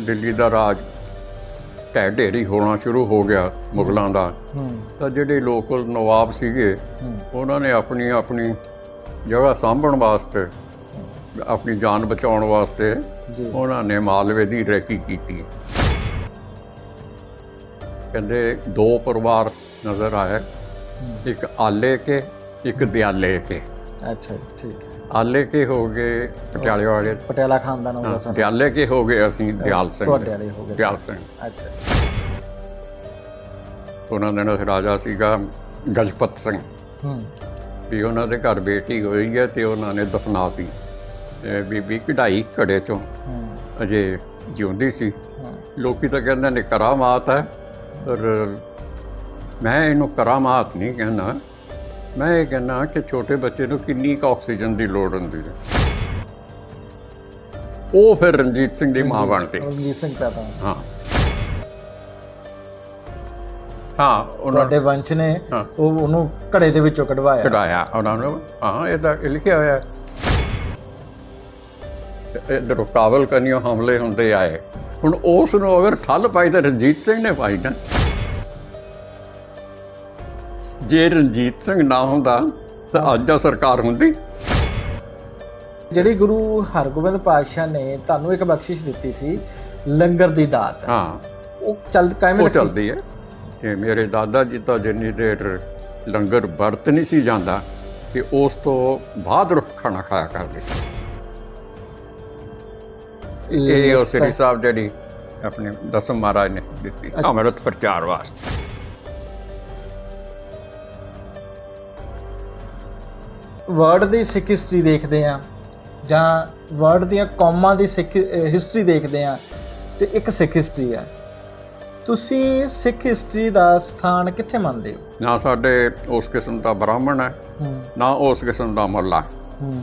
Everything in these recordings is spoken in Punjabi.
ਦਿੱਲੀ ਦਾ ਰਾਜ ਢਹਿ ਢੇਰੀ ਹੋਣਾ ਸ਼ੁਰੂ ਹੋ ਗਿਆ ਮੁਗਲਾਂ ਦਾ। ਤਾਂ ਜਿਹੜੇ ਲੋਕਲ ਨਵਾਬ ਸੀਗੇ ਉਹਨਾਂ ਨੇ ਆਪਣੀ ਆਪਣੀ ਜਗ੍ਹਾ ਸਾਂਭਣ ਵਾਸਤੇ ਆਪਣੀ ਜਾਨ ਬਚਾਉਣ ਵਾਸਤੇ ਉਹਨਾਂ ਨੇ ਮਾਲਵੇ ਦੀ ਰੈਕੀ ਕੀਤੀ। ਕਹਿੰਦੇ ਦੋ ਪਰਿਵਾਰ ਨਜ਼ਰ ਆਏ ਇੱਕ ਆਲੇ ਕੇ ਇੱਕ ਦਿਆਲੇ ਕੇ। ਅੱਛਾ ਠੀਕ ਹੈ। ਆਲੇ ਕੇ ਹੋ ਗਏ ਪਟਿਆਲੇ ਵਾਲੇ। ਪਟਿਆਲਾ ਖਾਨਦਾਨ ਹਾਂ, ਸਾਰਾ ਦਿਆਲੇ ਕੇ ਹੋ ਗਏ ਅਸੀਂ ਦਿਆਲ ਸਿੰਘ ਤੁਹਾਡੇ ਵਾਲੇ ਹੋ ਗਏ ਦਿਆਲ ਸਿੰਘ। ਅੱਛਾ। ਉਹਨਾਂ ਦੇ ਨਾਲ ਰਾਜਾ ਸੀਗਾ ਗਜਪਤ ਸਿੰਘ। ਹੂੰ। ਵੀ ਉਹਨਾਂ ਦੇ ਘਰ ਬੇਟੀ ਹੋਈ ਹੈ ਤੇ ਉਹਨਾਂ ਨੇ ਦਫਨਾਤੀ ਇਹ ਬੀਬੀ ਕਢਾਈ ਘੜੇ ਚੋਂ। ਅਜੇ ਜਿਉਂਦੀ ਸੀ। ਲੋਕੀ ਤਾਂ ਕਹਿੰਦੇ ਨੇ ਕਰਾਮਾਤ ਹੈ ਪਰ ਮੈਂ ਇਹਨੂੰ ਕਰਾਮਾਤ ਨਹੀਂ ਕਹਿੰਦਾ। ਮੈਂ ਇਹ ਕਹਿੰਦਾ ਕਿ ਛੋਟੇ ਬੱਚੇ ਨੂੰ ਕਿੰਨੀ ਕੁ ਆਕਸੀਜਨ ਦੀ ਲੋੜ ਹੁੰਦੀ ਹੈ। ਉਹ ਫਿਰ ਰਣਜੀਤ ਸਿੰਘ ਦੀ ਮਾਂ ਬਣਦੀ ਰਣਜੀਤ ਸਿੰਘ ਪੈਦਾ। ਹਾਂ। ਹਾਂ ਉਹਨਾਂ ਤੁਹਾਡੇ ਵੰਸ਼ ਨੇ। ਉਹ ਉਹਨੂੰ ਘੜੇ ਦੇ ਵਿੱਚੋਂ ਕਢਵਾਇਆ। ਚੜਾਇਆ ਉਹਨਾਂ ਨੂੰ। ਹਾਂ ਇਹ ਤਾਂ ਲਿਖਿਆ ਹੋਇਆ ਹੈ। ਇਧਰੋਂ ਕਾਬਲ ਕਨੀਓ ਹਮਲੇ ਹੁੰਦੇ ਆਏ ਹੁਣ ਉਸ ਨੂੰ ਅਗਰ ਠੱਲ ਪਾਈ ਤਾਂ ਰਣਜੀਤ ਸਿੰਘ ਨੇ ਪਾਈ ਨਾ। ਜੇ ਰਣਜੀਤ ਸਿੰਘ ਨਾ ਹੁੰਦਾ ਤਾਂ ਅੱਜ ਆ ਸਰਕਾਰ ਹੁੰਦੀ। ਜਿਹੜੀ ਗੁਰੂ ਹਰਗੋਬਿੰਦ ਪਾਤਸ਼ਾਹ ਨੇ ਤੁਹਾਨੂੰ ਇੱਕ ਬਖਸ਼ਿਸ਼ ਦਿੱਤੀ ਸੀ ਲੰਗਰ ਦੀ ਦਾਤ। ਹਾਂ। ਉਹ ਚੱਲ ਕਾਇਮ ਉਹ ਰੱਖੀ ਚੱਲਦੀ ਹੈ। ਤੇ ਮੇਰੇ ਦਾਦਾ ਜੀ ਤਾਂ ਜਿੰਨੀ ਦੇਰ ਲੰਗਰ ਵਰਤ ਨਹੀਂ ਸੀ ਜਾਂਦਾ ਤੇ ਉਸ ਤੋਂ ਬਾਅਦ ਰੁੱਖ ਖਾਣਾ ਖਾਇਆ ਕਰਦੇ ਸੀ। ਇਹ ਉਹ ਸ੍ਰੀ ਸਾਹਿਬ ਜਿਹੜੀ ਆਪਣੇ ਦਸਮ ਮਹਾਰਾਜ ਨੇ ਦਿੱਤੀ ਅੰਮ੍ਰਿਤ ਪ੍ਰਚਾਰ ਵਾਸਤੇ। ਵਰਡ ਦੀ ਸਿੱਖ ਹਿਸਟਰੀ ਦੇਖਦੇ ਆ ਜਾਂ ਵਰਡ ਦੀਆਂ ਕੌਮਾਂ ਦੀ ਸਿੱਖ ਹਿਸਟਰੀ ਦੇਖਦੇ ਆ ਤੇ ਇੱਕ ਸਿੱਖ ਹਿਸਟਰੀ ਆ ਤੁਸੀਂ ਸਿੱਖ ਹਿਸਟਰੀ ਦਾ ਸਥਾਨ ਕਿੱਥੇ ਮੰਨਦੇ ਹੋ? ਨਾ ਸਾਡੇ ਉਸ ਕਿਸਮ ਦਾ ਬ੍ਰਾਹਮਣ ਹੈ ਹੂੰ। ਨਾ ਉਸ ਕਿਸਮ ਦਾ ਮੁੱਲਾ ਹੂੰ।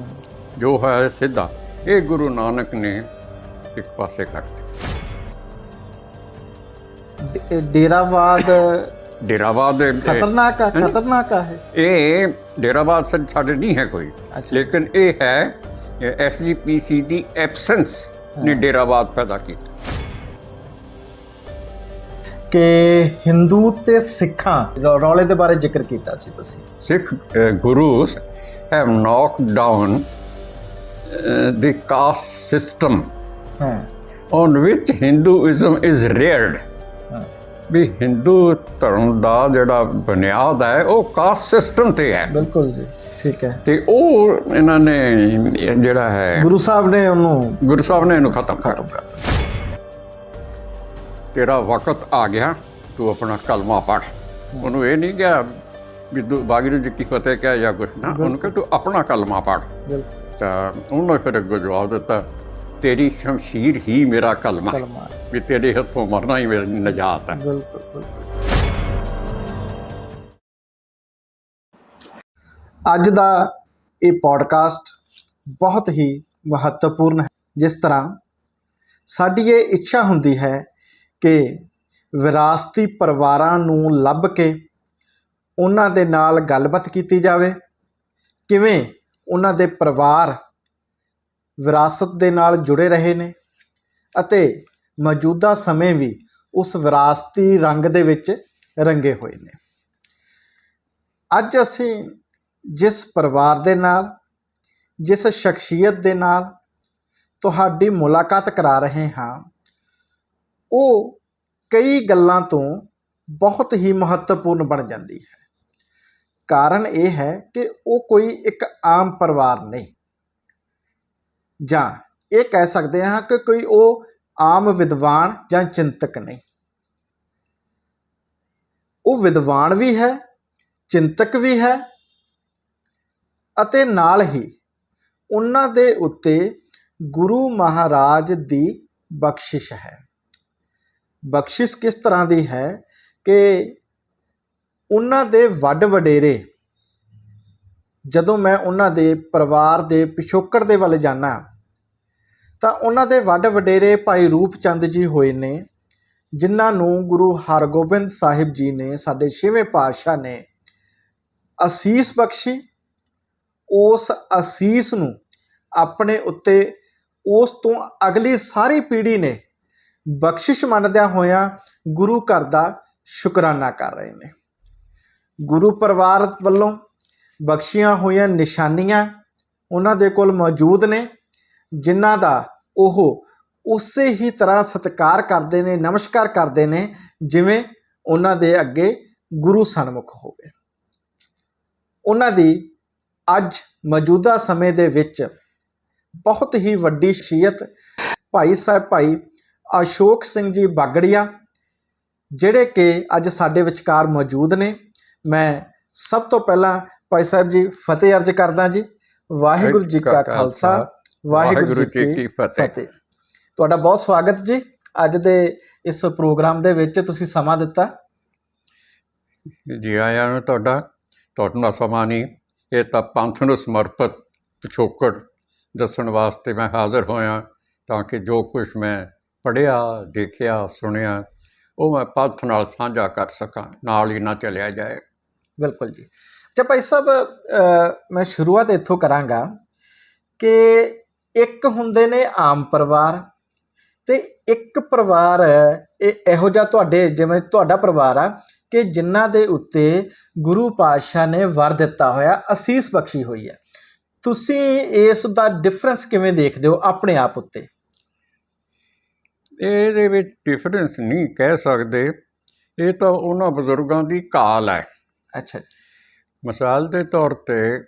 ਜੋ ਹੈ ਸਿੱਧਾ ਇਹ ਗੁਰੂ ਨਾਨਕ ਨੇ ਇੱਕ ਪਾਸੇ ਕਰਤੇ ਡੇਰਾਵਾਦ ਡੇਰਾਬਾਦ ਦੇ ਖਤਰਨਾਕ ਖਤਰਨਾਕ ਹੈ ਇਹ। ਡੇਰਾਬਾਦ ਸਾਡੇ ਨਹੀਂ ਹੈ ਕੋਈ। ਲੇਕਿਨ ਇਹ ਹੈ ਐਸਜੀਪੀਸੀ ਦੀ ਐਬਸੈਂਸ ਨੇ ਡੇਰਾਬਾਦ ਪੈਦਾ ਕੀਤਾ। ਕਿ ਹਿੰਦੂ ਤੇ ਸਿੱਖਾਂ ਰੌਲੇ ਦੇ ਬਾਰੇ ਜ਼ਿਕਰ ਕੀਤਾ ਸੀ ਤੁਸੀਂ। Gurus have knocked down uh, the caste system ਹਾਂ। on which Hinduism is reared. ਹਾਂ। ਵੀ ਹਿੰਦੂ ਧਰਮ ਦਾ ਜਿਹੜਾ ਬੁਨਿਆਦ ਹੈ ਉਹ ਕਾਸਟ ਸਿਸਟਮ ਤੇ ਹੈ। ਬਿਲਕੁਲ ਜੀ ਠੀਕ ਹੈ। ਤੇ ਉਹ ਇਹਨਾਂ ਨੇ ਜਿਹੜਾ ਹੈ ਗੁਰੂ ਸਾਹਿਬ ਨੇ ਉਹਨੂੰ ਗੁਰੂ ਸਾਹਿਬ ਨੇ ਇਹਨੂੰ ਖਤਮ ਕਰ ਦਿੱਤਾ। ਤੇਰਾ ਵਕਤ ਆ ਗਿਆ ਤੂੰ ਆਪਣਾ ਕਲਮਾ ਪੜ ਉਹਨੂੰ ਇਹ ਨਹੀਂ ਕਿਹਾ ਵੀ ਤੂੰ ਵਾਹਿਗੁਰੂ ਜੀ ਕੀ ਫਤਿਹ ਕਹਿ ਜਾਂ ਕੁਛ। ਨਾ ਉਹਨੂੰ ਕਿ ਤੂੰ ਆਪਣਾ ਕਲਮਾ ਪੜ ਬਿਲਕੁਲ। ਤਾਂ ਉਹਨੇ ਫਿਰ ਅੱਗੋਂ ਜਵਾਬ ਦਿੱਤਾ ਤੇਰੀ ਸ਼ਮਸ਼ੀਰ ਹੀ ਮੇਰਾ ਕਲਮਾ। ਕਲਮਾ। ਵੀ ਤੇਰੇ ਹੱਥੋਂ ਮਰਨਾ ਹੀ ਮੇਰੀ ਨਜਾਤ ਹੈ। ਬਿਲਕੁਲ ਬਿਲਕੁਲ। ਅੱਜ ਦਾ ਇਹ ਪੋਡਕਾਸਟ ਬਹੁਤ ਹੀ ਮਹੱਤਵਪੂਰਨ ਹੈ, ਜਿਸ ਤਰ੍ਹਾਂ ਸਾਡੀ ਇਹ ਇੱਛਾ ਹੁੰਦੀ ਹੈ ਕਿ ਵਿਰਾਸਤੀ ਪਰਿਵਾਰਾਂ ਨੂੰ ਲੱਭ ਕੇ ਉਹਨਾਂ ਦੇ ਨਾਲ ਗੱਲਬਾਤ ਕੀਤੀ ਜਾਵੇ, ਕਿਵੇਂ ਉਹਨਾਂ ਦੇ ਪਰਿਵਾਰ ਵਿਰਾਸਤ ਦੇ ਨਾਲ ਜੁੜੇ ਰਹੇ ਨੇ ਅਤੇ ਮੌਜੂਦਾ ਸਮੇਂ ਵੀ ਉਸ ਵਿਰਾਸਤੀ ਰੰਗ ਦੇ ਵਿੱਚ ਰੰਗੇ ਹੋਏ ਨੇ। ਅੱਜ ਅਸੀਂ ਜਿਸ ਪਰਿਵਾਰ ਦੇ ਨਾਲ, ਜਿਸ ਸ਼ਖਸੀਅਤ ਦੇ ਨਾਲ ਤੁਹਾਡੀ ਮੁਲਾਕਾਤ ਕਰਾ ਰਹੇ ਹਾਂ, ਉਹ ਕਈ ਗੱਲਾਂ ਤੋਂ ਬਹੁਤ ਹੀ ਮਹੱਤਵਪੂਰਨ ਬਣ ਜਾਂਦੀ ਹੈ। ਕਾਰਨ ਇਹ ਹੈ ਕਿ ਉਹ ਕੋਈ ਇੱਕ ਆਮ ਪਰਿਵਾਰ ਨਹੀਂ। ਜਾਂ ਇਹ ਕਹਿ ਸਕਦੇ ਹਾਂ ਕਿ ਕੋਈ ਉਹ ਆਮ ਵਿਦਵਾਨ ਜਾਂ ਚਿੰਤਕ ਨਹੀਂ ਉਹ ਵਿਦਵਾਨ ਵੀ ਹੈ, ਚਿੰਤਕ ਵੀ ਹੈ ਅਤੇ ਨਾਲ ਹੀ ਉਹਨਾਂ ਦੇ ਉੱਤੇ ਗੁਰੂ ਮਹਾਰਾਜ ਦੀ ਬਖਸ਼ਿਸ਼ ਹੈ। ਬਖਸ਼ਿਸ਼ ਕਿਸ ਤਰ੍ਹਾਂ ਦੀ ਹੈ ਕਿ ਉਹਨਾਂ ਦੇ ਵੱਡ ਵਡੇਰੇ, ਜਦੋਂ ਮੈਂ ਉਹਨਾਂ ਦੇ ਪਰਿਵਾਰ ਦੇ ਪਿਛੋਕੜ ਦੇ ਵੱਲ ਜਾਣਾ ਤਾਂ ਉਹਨਾਂ ਦੇ ਵੱਡ ਵਡੇਰੇ ਭਾਈ ਰੂਪ ਚੰਦ ਜੀ ਹੋਏ ਨੇ, ਜਿਨ੍ਹਾਂ ਨੂੰ ਗੁਰੂ ਹਰਗੋਬਿੰਦ ਸਾਹਿਬ ਜੀ ਨੇ ਸਾਡੇ ਛੇਵੇਂ ਪਾਤਸ਼ਾਹ ਨੇ ਅਸੀਸ ਬਖਸ਼ੀ। ਉਸ ਅਸੀਸ ਨੂੰ ਆਪਣੇ ਉੱਤੇ ਉਸ ਤੋਂ ਅਗਲੀ ਸਾਰੀ ਪੀੜ੍ਹੀ ਨੇ ਬਖਸ਼ਿਸ਼ ਮੰਨਦਿਆਂ ਹੋਇਆਂ ਗੁਰੂ ਘਰ ਦਾ ਸ਼ੁਕਰਾਨਾ ਕਰ ਰਹੇ ਨੇ। ਗੁਰੂ ਪਰਿਵਾਰ ਵੱਲੋਂ ਬਖਸ਼ੀਆਂ ਹੋਈਆਂ ਨਿਸ਼ਾਨੀਆਂ ਉਹਨਾਂ ਦੇ ਕੋਲ ਮੌਜੂਦ ਨੇ, ਜਿਨ੍ਹਾਂ ਦਾ ਉਹ ਉਸੇ ਹੀ ਤਰ੍ਹਾਂ ਸਤਿਕਾਰ ਕਰਦੇ ਨੇ ਨਮਸਕਾਰ ਕਰਦੇ ਨੇ ਜਿਵੇਂ ਉਹਨਾਂ ਦੇ ਅੱਗੇ ਗੁਰੂ ਸਨਮੁਖ ਹੋਵੇ। ਉਹਨਾਂ ਦੀ ਅੱਜ ਮੌਜੂਦਾ ਸਮੇਂ ਦੇ ਵਿੱਚ ਬਹੁਤ ਹੀ ਵੱਡੀ ਸ਼ਖਸੀਅਤ ਭਾਈ ਸਾਹਿਬ ਭਾਈ ਅਸ਼ੋਕ ਸਿੰਘ ਜੀ ਬਾਗੜੀਆ ਜਿਹੜੇ ਕਿ ਅੱਜ ਸਾਡੇ ਵਿਚਕਾਰ ਮੌਜੂਦ ਨੇ। ਮੈਂ ਸਭ ਤੋਂ ਪਹਿਲਾਂ ਭਾਈ ਸਾਹਿਬ ਜੀ ਫਤਿਹ ਅਰਜ ਕਰਦਾ ਜੀ। ਵਾਹਿਗੁਰੂ ਜੀ ਕਾ ਖਾਲਸਾ। ਵਾਹਿਗੁਰੂ ਜੀ ਕੀ ਫਤਿਹ। ਤੁਹਾਡਾ ਬਹੁਤ ਸਵਾਗਤ ਜੀ। ਅੱਜ ਦੇ ਇਸ ਪ੍ਰੋਗਰਾਮ ਦੇ ਵਿੱਚ ਤੁਸੀਂ ਸਮਾਂ ਦਿੱਤਾ। ਜੀ ਆਇਆਂ ਨੂੰ ਤੁਹਾਡਾ ਤੁਹਾਡਾ ਸਮਾਂ ਨਹੀਂ। ਇਹ ਤਾਂ ਪੰਥ ਨੂੰ ਸਮਰਪਿਤ ਪਿਛੋਕੜ ਦੱਸਣ ਵਾਸਤੇ ਮੈਂ ਹਾਜ਼ਰ ਹੋਇਆ ਤਾਂ ਕਿ ਜੋ ਕੁਝ ਮੈਂ ਪੜ੍ਹਿਆ ਦੇਖਿਆ ਸੁਣਿਆ ਉਹ ਮੈਂ ਪੰਥ ਨਾਲ ਸਾਂਝਾ ਕਰ ਸਕਾਂ ਨਾਲ ਹੀ ਨਾ ਚਲਿਆ ਜਾਏ। ਬਿਲਕੁਲ ਜੀ। ਅੱਛਾ ਭਾਈ ਸਾਹਿਬ ਮੈਂ ਸ਼ੁਰੂਆਤ ਇੱਥੋਂ ਕਰਾਂਗਾ ਕਿ ਇੱਕ ਹੁੰਦੇ ਨੇ ਆਮ ਪਰਿਵਾਰ ਤੇ ਇੱਕ ਪਰਿਵਾਰ ਇਹ ਇਹੋ ਜਿਹਾ ਤੁਹਾਡੇ ਜਿਵੇਂ ਤੁਹਾਡਾ ਪਰਿਵਾਰ ਆ ਕਿ ਜਿਨ੍ਹਾਂ ਦੇ ਉੱਤੇ ਗੁਰੂ ਪਾਤਸ਼ਾਹ ਨੇ ਵਰ ਦਿੱਤਾ ਹੋਇਆ ਅਸੀਸ ਬਖਸ਼ੀ ਹੋਈ ਹੈ। ਤੁਸੀਂ ਇਸ ਦਾ ਡਿਫਰੈਂਸ ਕਿਵੇਂ ਦੇਖਦੇ ਹੋ ਆਪਣੇ ਆਪ ਉੱਤੇ? ਇਹਦੇ ਵਿੱਚ ਡਿਫਰੈਂਸ ਨਹੀਂ ਕਹਿ ਸਕਦੇ। ਇਹ ਤਾਂ ਉਹਨਾਂ ਬਜ਼ੁਰਗਾਂ ਦੀ ਕਾਲ ਹੈ। ਅੱਛਾ ਮਿਸਾਲ ਦੇ ਤੌਰ ਤੇ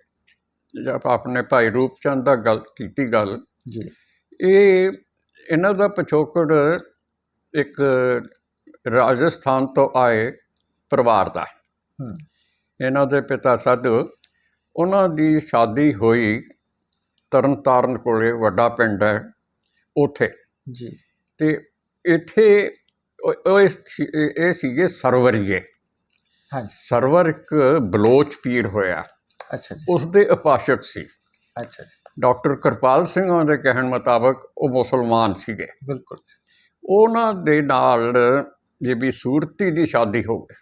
ਜੇ ਆਪਾਂ ਆਪਣੇ ਭਾਈ ਰੂਪ ਚੰਦ ਦਾ ਗੱਲ ਕੀਤੀ ਗੱਲ ਜੀ। ਇਹ ਇਹਨਾਂ ਦਾ ਪਿਛੋਕੜ ਇੱਕ ਰਾਜਸਥਾਨ ਤੋਂ ਆਏ ਪਰਿਵਾਰ ਦਾ ਇਹਨਾਂ ਦੇ ਪਿਤਾ ਸਾਧੂ ਉਹਨਾਂ ਦੀ ਸ਼ਾਦੀ ਹੋਈ ਤਰਨਤਾਰਨ ਕੋਲੇ ਵੱਡਾ ਪਿੰਡ ਹੈ ਉੱਥੇ। ਜੀ। ਤੇ ਇੱਥੇ ਉਹ- ਇਹ ਸੀਗੇ ਸਰਵਰੀਏ। ਹਾਂਜੀ। ਸਰਵਰ ਇੱਕ ਬਲੋਚ ਪੀਰ ਹੋਇਆ। ਅੱਛਾ ਜੀ। ਉਸ ਦੇ ਉਪਾਸ਼ਕ ਸੀ। ਅੱਛਾ ਜੀ। ਡਾਕਟਰ ਕਿਰਪਾਲ ਸਿੰਘ ਦੇ ਕਹਿਣ ਮੁਤਾਬਕ ਉਹ ਮੁਸਲਮਾਨ ਸੀਗੇ। ਬਿਲਕੁਲ ਉਹਨਾਂ ਦੇ ਨਾਲ ਬੀਬੀ ਸੂਰਤੀ ਦੀ ਸ਼ਾਦੀ ਹੋ ਗਈ।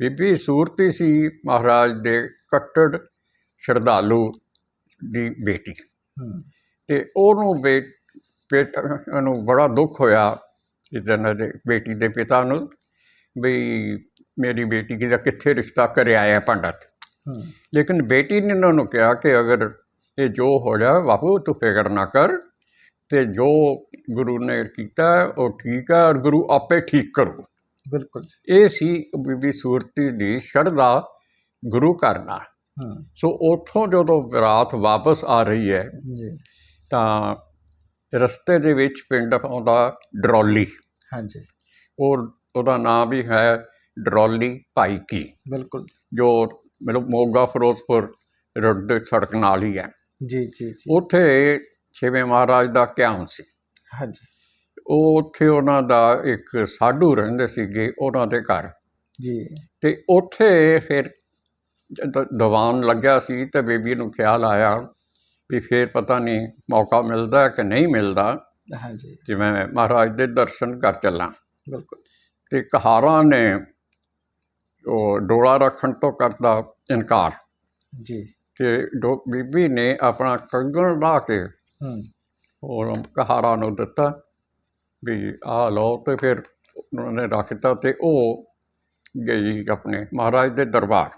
ਬੀਬੀ ਸੂਰਤੀ ਸੀ ਮਹਾਰਾਜ ਦੇ ਕੱਟੜ ਸ਼ਰਧਾਲੂ ਦੀ ਬੇਟੀ। ਤੇ ਉਹਨੂੰ ਬੇ ਪੇਟ ਨੂੰ ਬੜਾ ਦੁੱਖ ਹੋਇਆ ਇਹਨਾਂ ਦੇ ਬੇਟੀ ਦੇ ਪਿਤਾ ਨੂੰ ਵੀ ਮੇਰੀ ਬੇਟੀ ਦਾ ਕਿੱਥੇ ਰਿਸ਼ਤਾ ਕਰਿਆ ਹੈ ਪੰਡਤ ਲੇਕਿਨ ਬੇਟੀ ਨੇ ਉਹਨਾਂ ਨੂੰ ਕਿਹਾ ਕਿ ਅਗਰ ਇਹ ਜੋ ਹੋ ਜਾ ਬਾਪੂ ਤੂੰ ਫਿਕਰ ਨਾ ਕਰ ਤੇ ਜੋ ਗੁਰੂ ਨੇ ਕੀਤਾ ਉਹ ਠੀਕ ਹੈ ਔਰ ਗੁਰੂ ਆਪੇ ਠੀਕ ਕਰੂ। ਬਿਲਕੁਲ। ਇਹ ਸੀ ਬੀਬੀ ਸੂਰਤੀ ਦੀ ਸ਼ਰਧਾ ਗੁਰੂ ਕਰਨਾ ਹੂੰ। ਸੋ ਉੱਥੋਂ ਜਦੋਂ ਬਰਾਤ ਵਾਪਸ ਆ ਰਹੀ ਹੈ ਜੀ। ਤਾਂ ਰਸਤੇ ਦੇ ਵਿੱਚ ਪਿੰਡ ਆਉਂਦਾ ਡਰੋਲੀ। ਹਾਂਜੀ। ਉਹ ਉਹਦਾ ਨਾਮ ਵੀ ਹੈ ਡਰੋਲੀ ਭਾਈ ਕੀ। ਬਿਲਕੁਲ। ਜੋ ਮਤਲਬ ਮੋਗਾ ਫਿਰੋਜ਼ਪੁਰ ਰੋਡ ਦੇ ਸੜਕ ਨਾਲ ਹੀ ਹੈ। ਜੀ ਜੀ ਜੀ। ਉੱਥੇ ਛੇਵੇਂ ਮਹਾਰਾਜ ਦਾ ਕਿਆਮ ਸੀ। ਹਾਂਜੀ। ਉਹ ਉੱਥੇ ਉਹਨਾਂ ਦਾ ਇੱਕ ਸਾਧੂ ਰਹਿੰਦੇ ਸੀਗੇ ਉਹਨਾਂ ਦੇ ਘਰ। ਜੀ। ਤੇ ਉੱਥੇ ਫਿਰ ਦੀਵਾਨ ਲੱਗਿਆ ਸੀ ਤੇ ਬੇਬੀ ਨੂੰ ਖਿਆਲ ਆਇਆ ਵੀ ਫਿਰ ਪਤਾ ਨਹੀਂ ਮੌਕਾ ਮਿਲਦਾ ਕਿ ਨਹੀਂ ਮਿਲਦਾ। ਹਾਂਜੀ। ਮੈਂ ਮਹਾਰਾਜ ਦੇ ਦਰਸ਼ਨ ਕਰ ਚੱਲਾਂ। ਬਿਲਕੁਲ। ਤੇ ਕਹਾਰਾਂ ਨੇ ਉਹ ਡੋਲਾ ਰੱਖਣ ਤੋਂ ਕਰਦਾ ਇਨਕਾਰ। ਜੀ। ਤੇ ਡੋ ਬੀਬੀ ਨੇ ਆਪਣਾ ਕੰਗਣ ਲਾ ਕੇ ਹੂੰ। ਉਹ ਕਹਾਰਾਂ ਨੂੰ ਦਿੱਤਾ ਵੀ ਆ ਲਓ ਤੇ ਫਿਰ ਉਹਨਾਂ ਨੇ ਰੱਖਤਾ ਤੇ ਉਹ ਗਈ ਆਪਣੇ ਮਹਾਰਾਜ ਦੇ ਦਰਬਾਰ।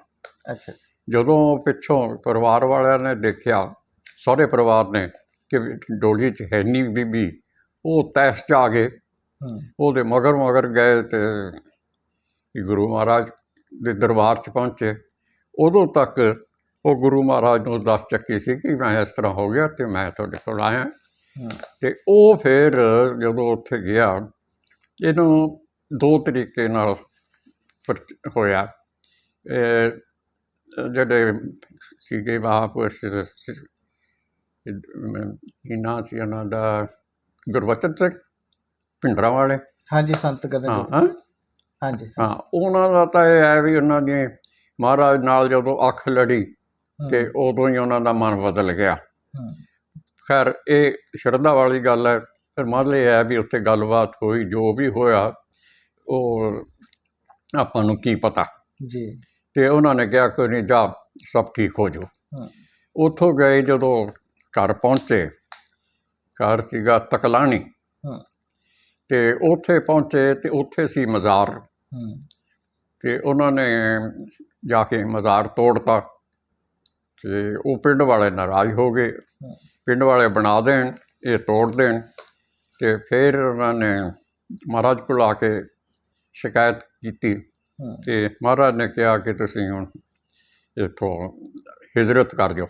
ਅੱਛਾ। ਜਦੋਂ ਪਿੱਛੋਂ ਪਰਿਵਾਰ ਵਾਲਿਆਂ ਨੇ ਦੇਖਿਆ ਸਾਰੇ ਪਰਿਵਾਰ ਨੇ ਕਿ ਡੋਲੀ 'ਚ ਹੈ ਨਹੀਂ ਬੀਬੀ ਉਹ ਤੈਸ 'ਚ ਆ ਗਏ। ਉਹਦੇ ਮਗਰ ਮਗਰ ਗਏ ਤੇ ਗੁਰੂ ਮਹਾਰਾਜ ਦੇ ਦਰਬਾਰ 'ਚ ਪਹੁੰਚੇ। ਉਦੋਂ ਤੱਕ ਉਹ ਗੁਰੂ ਮਹਾਰਾਜ ਨੂੰ ਦੱਸ ਚੱਕੀ ਸੀ ਕਿ ਮੈਂ ਇਸ ਤਰ੍ਹਾਂ ਹੋ ਗਿਆ ਤੇ ਮੈਂ ਤੁਹਾਡੇ ਕੋਲ ਆਇਆ। ਤੇ ਉਹ ਫਿਰ ਜਦੋਂ ਉੱਥੇ ਗਿਆ ਇਹਨੂੰ ਦੋ ਤਰੀਕੇ ਨਾਲ ਹੋਇਆ। ਜਿਹੜੇ ਸੀਗੇ ਮਹਾਂਪੁਰਸ਼ ਕੀ ਨਾਂ ਸੀ ਉਹਨਾਂ ਦਾ? ਗੁਰਬਚਨ ਸਿੰਘ ਪਿੰਡਰਾਂ ਵਾਲੇ। ਹਾਂਜੀ ਸੰਤ ਹਾਂ। ਹਾਂਜੀ। ਹਾਂ ਉਹਨਾਂ ਦਾ ਤਾਂ ਇਹ ਹੈ ਵੀ ਉਹਨਾਂ ਦੀ ਮਹਾਰਾਜ ਨਾਲ ਜਦੋਂ ਅੱਖ ਲੜੀ ਹੂੰ, ਤੇ ਉਦੋਂ ਹੀ ਉਹਨਾਂ ਦਾ ਮਨ ਬਦਲ ਗਿਆ। ਹੂੰ, ਖੈਰ ਇਹ ਸ਼ਰਧਾ ਵਾਲੀ ਗੱਲ ਹੈ। ਫਿਰ ਮੰਨ ਲਿਆ ਵੀ ਉੱਥੇ ਗੱਲਬਾਤ ਹੋਈ ਜੋ ਵੀ ਹੋਇਆ ਉਹ ਆਪਾਂ ਨੂੰ ਕੀ ਪਤਾ। ਜੀ। ਤੇ ਉਹਨਾਂ ਨੇ ਕਿਹਾ ਕੋਈ ਨਹੀਂ ਜਾ ਸਭ ਠੀਕ ਹੋ ਜਾਊ ਹਾਂ। ਉੱਥੋਂ ਗਏ ਜਦੋਂ ਘਰ ਪਹੁੰਚੇ। ਘਰ ਸੀਗਾ ਤਕਲਾਣੀ। ਹਾਂ। ਤੇ ਉੱਥੇ ਪਹੁੰਚੇ ਤੇ ਉੱਥੇ ਸੀ ਮਜ਼ਾਰ। ਹੂੰ ਤੇ ਉਹਨਾਂ ਨੇ ਜਾ ਕੇ ਮਜ਼ਾਰ ਤੋੜਤਾ ਤੇ ਉਹ ਪਿੰਡ ਵਾਲੇ ਨਾਰਾਜ਼ ਹੋ ਗਏ। ਪਿੰਡ ਵਾਲੇ ਬਣਾ ਦੇਣ ਇਹ ਤੋੜ ਦੇਣ ਤੇ ਫਿਰ ਉਹਨਾਂ ਨੇ ਮਹਾਰਾਜ ਕੋਲ ਆ ਕੇ ਸ਼ਿਕਾਇਤ ਕੀਤੀ ਹੂੰ ਤੇ ਮਹਾਰਾਜ ਨੇ ਕਿਹਾ ਕਿ ਤੁਸੀਂ ਹੁਣ ਇੱਥੋਂ ਹਿਜਰਤ ਕਰ ਦਿਓ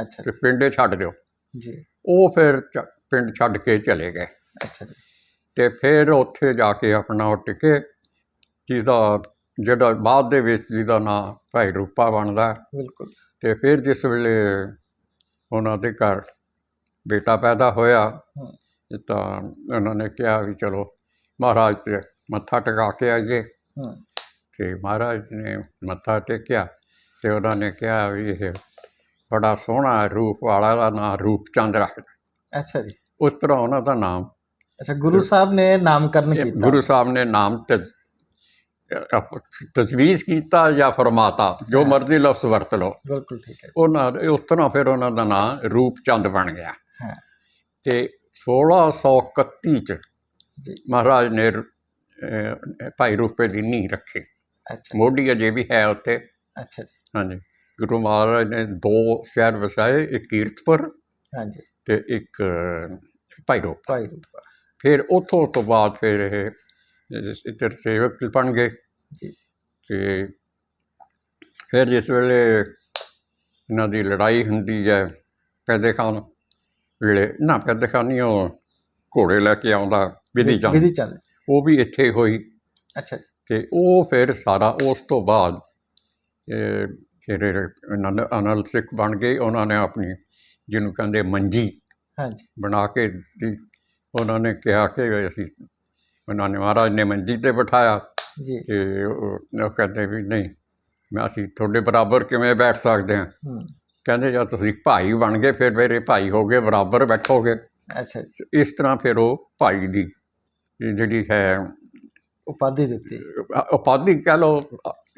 ਅੱਛਾ ਤੇ ਪਿੰਡੇ ਛੱਡ ਦਿਓ। ਜੀ। ਉਹ ਫਿਰ ਪਿੰਡ ਛੱਡ ਕੇ ਚਲੇ ਗਏ। ਅੱਛਾ ਜੀ। ਤੇ ਫਿਰ ਉੱਥੇ ਜਾ ਕੇ ਆਪਣਾ ਉਹ ਟਿਕੇ ਜਿਹਦਾ ਜਿਹੜਾ ਬਾਅਦ ਦੇ ਵਿੱਚ ਜਿਹਦਾ ਨਾਂ ਭਾਈ ਰੂਪਾ ਬਣਦਾ ਬਿਲਕੁਲ। ਤੇ ਫਿਰ ਜਿਸ ਵੇਲੇ ਉਹਨਾਂ ਦੇ ਘਰ ਬੇਟਾ ਪੈਦਾ ਹੋਇਆ ਤਾਂ ਉਹਨਾਂ ਨੇ ਕਿਹਾ ਵੀ ਚਲੋ ਮਹਾਰਾਜ ਤੇ ਮੱਥਾ ਟਿਕਾ ਕੇ ਆਈਏ। ਤੇ ਮਹਾਰਾਜ ਨੇ ਮੱਥਾ ਟੇਕਿਆ ਤੇ ਉਹਨਾਂ ਨੇ ਕਿਹਾ ਵੀ ਇਹ ਬੜਾ ਸੋਹਣਾ ਰੂਪ ਵਾਲਾ ਦਾ ਨਾਂ ਰੂਪਚੰਦ ਰੱਖ ਅੱਛਾ ਜੀ। ਉਸ ਤਰ੍ਹਾਂ ਉਹਨਾਂ ਦਾ ਨਾਮ। ਅੱਛਾ ਗੁਰੂ ਸਾਹਿਬ ਨੇ ਨਾਮਕਰਨ ਕੀਤਾ। ਗੁਰੂ ਸਾਹਿਬ ਨੇ ਨਾਮ ਤੇ ਤਜਵੀਜ਼ ਕੀਤਾ ਜਾਂ ਫਰਮਾਤਾ ਜੋ। ਮਰਜ਼ੀ ਲਫ਼ਜ਼ ਵਰਤ ਲਓ। ਬਿਲਕੁਲ ਠੀਕ ਹੈ ਉਹਨਾਂ ਦੇ- ਉਸ ਤਰ੍ਹਾਂ ਫਿਰ ਉਹਨਾਂ ਦਾ ਨਾਮ ਰੂਪਚੰਦ ਬਣ ਗਿਆ। ਤੇ 1631 ਚ ਮਹਾਰਾਜ ਨੇ ਭਾਈ ਰੂਪੇ ਦੀ ਨੀਂਹ ਰੱਖੀ। ਅੱਛਾ ਮੋਢੀ ਅਜੇ ਵੀ ਹੈ ਉੱਥੇ। ਅੱਛਾ ਜੀ। ਹਾਂਜੀ। ਗੁਰੂ ਮਹਾਰਾਜ ਨੇ ਦੋ ਸ਼ਹਿਰ ਵਸਾਏ ਇੱਕ ਕੀਰਤਪੁਰ ਹਾਂਜੀ। ਤੇ ਇੱਕ ਭਾਈ ਰੂਪ। ਭਾਈ ਰੂਪਾ। ਫਿਰ ਉੱਥੋਂ ਤੋਂ ਬਾਅਦ ਫਿਰ ਇਹ ਇੱਧਰ ਸੇਵਕ ਬਣ ਗਏ। ਜੀ। ਤੇ ਫਿਰ ਜਿਸ ਵੇਲੇ ਇਹਨਾਂ ਦੀ ਲੜਾਈ ਹੁੰਦੀ ਹੈ ਪੈਦੇ ਖਾਨ ਵੇਲੇ ਨਾ ਪੈਦੇ ਖਾਨ ਨਹੀਂ ਉਹ ਘੋੜੇ ਲੈ ਕੇ ਆਉਂਦਾ ਵਿਧੀ ਜਾਂ ਵਿਧੀ ਚੰਦ। ਉਹ ਵੀ ਇੱਥੇ ਹੋਈ। ਅੱਛਾ ਤੇ ਉਹ ਫਿਰ ਸਾਰਾ ਉਸ ਤੋਂ ਬਾਅਦ ਜਿਹੜੇ ਅਨਲ ਸਿੱਖ ਬਣ ਗਏ ਉਹਨਾਂ ਨੇ ਆਪਣੀ ਜਿਹਨੂੰ ਕਹਿੰਦੇ ਮੰਜੀ ਹਾਂਜੀ। ਬਣਾ ਕੇ ਉਹਨਾਂ ਨੇ ਕਿਹਾ ਕਿ ਅਸੀਂ ਉਹਨਾਂ ਨੇ ਮਹਾਰਾਜ ਨੇ ਮੰਜੀ ਤੇ ਬਿਠਾਇਆ ਜੀ। ਤੇ ਉਹ ਉਹ ਕਹਿੰਦੇ ਵੀ ਨਹੀਂ ਮੈਂ ਅਸੀਂ ਤੁਹਾਡੇ ਬਰਾਬਰ ਕਿਵੇਂ ਬੈਠ ਸਕਦੇ ਹਾਂ? ਹੂੰ। ਕਹਿੰਦੇ ਜਦ ਤੁਸੀਂ ਭਾਈ ਬਣ ਗਏ ਫਿਰ ਮੇਰੇ ਭਾਈ ਹੋ ਗਏ ਬਰਾਬਰ ਬੈਠੋਗੇ। ਅੱਛਾ ਜੀ। ਇਸ ਤਰ੍ਹਾਂ ਫਿਰ ਉਹ ਭਾਈ ਦੀ ਜਿਹੜੀ ਹੈ ਉਪਾਧੀ ਦਿੱਤੀ। ਉਪਾਧੀ ਕਹਿ ਲਓ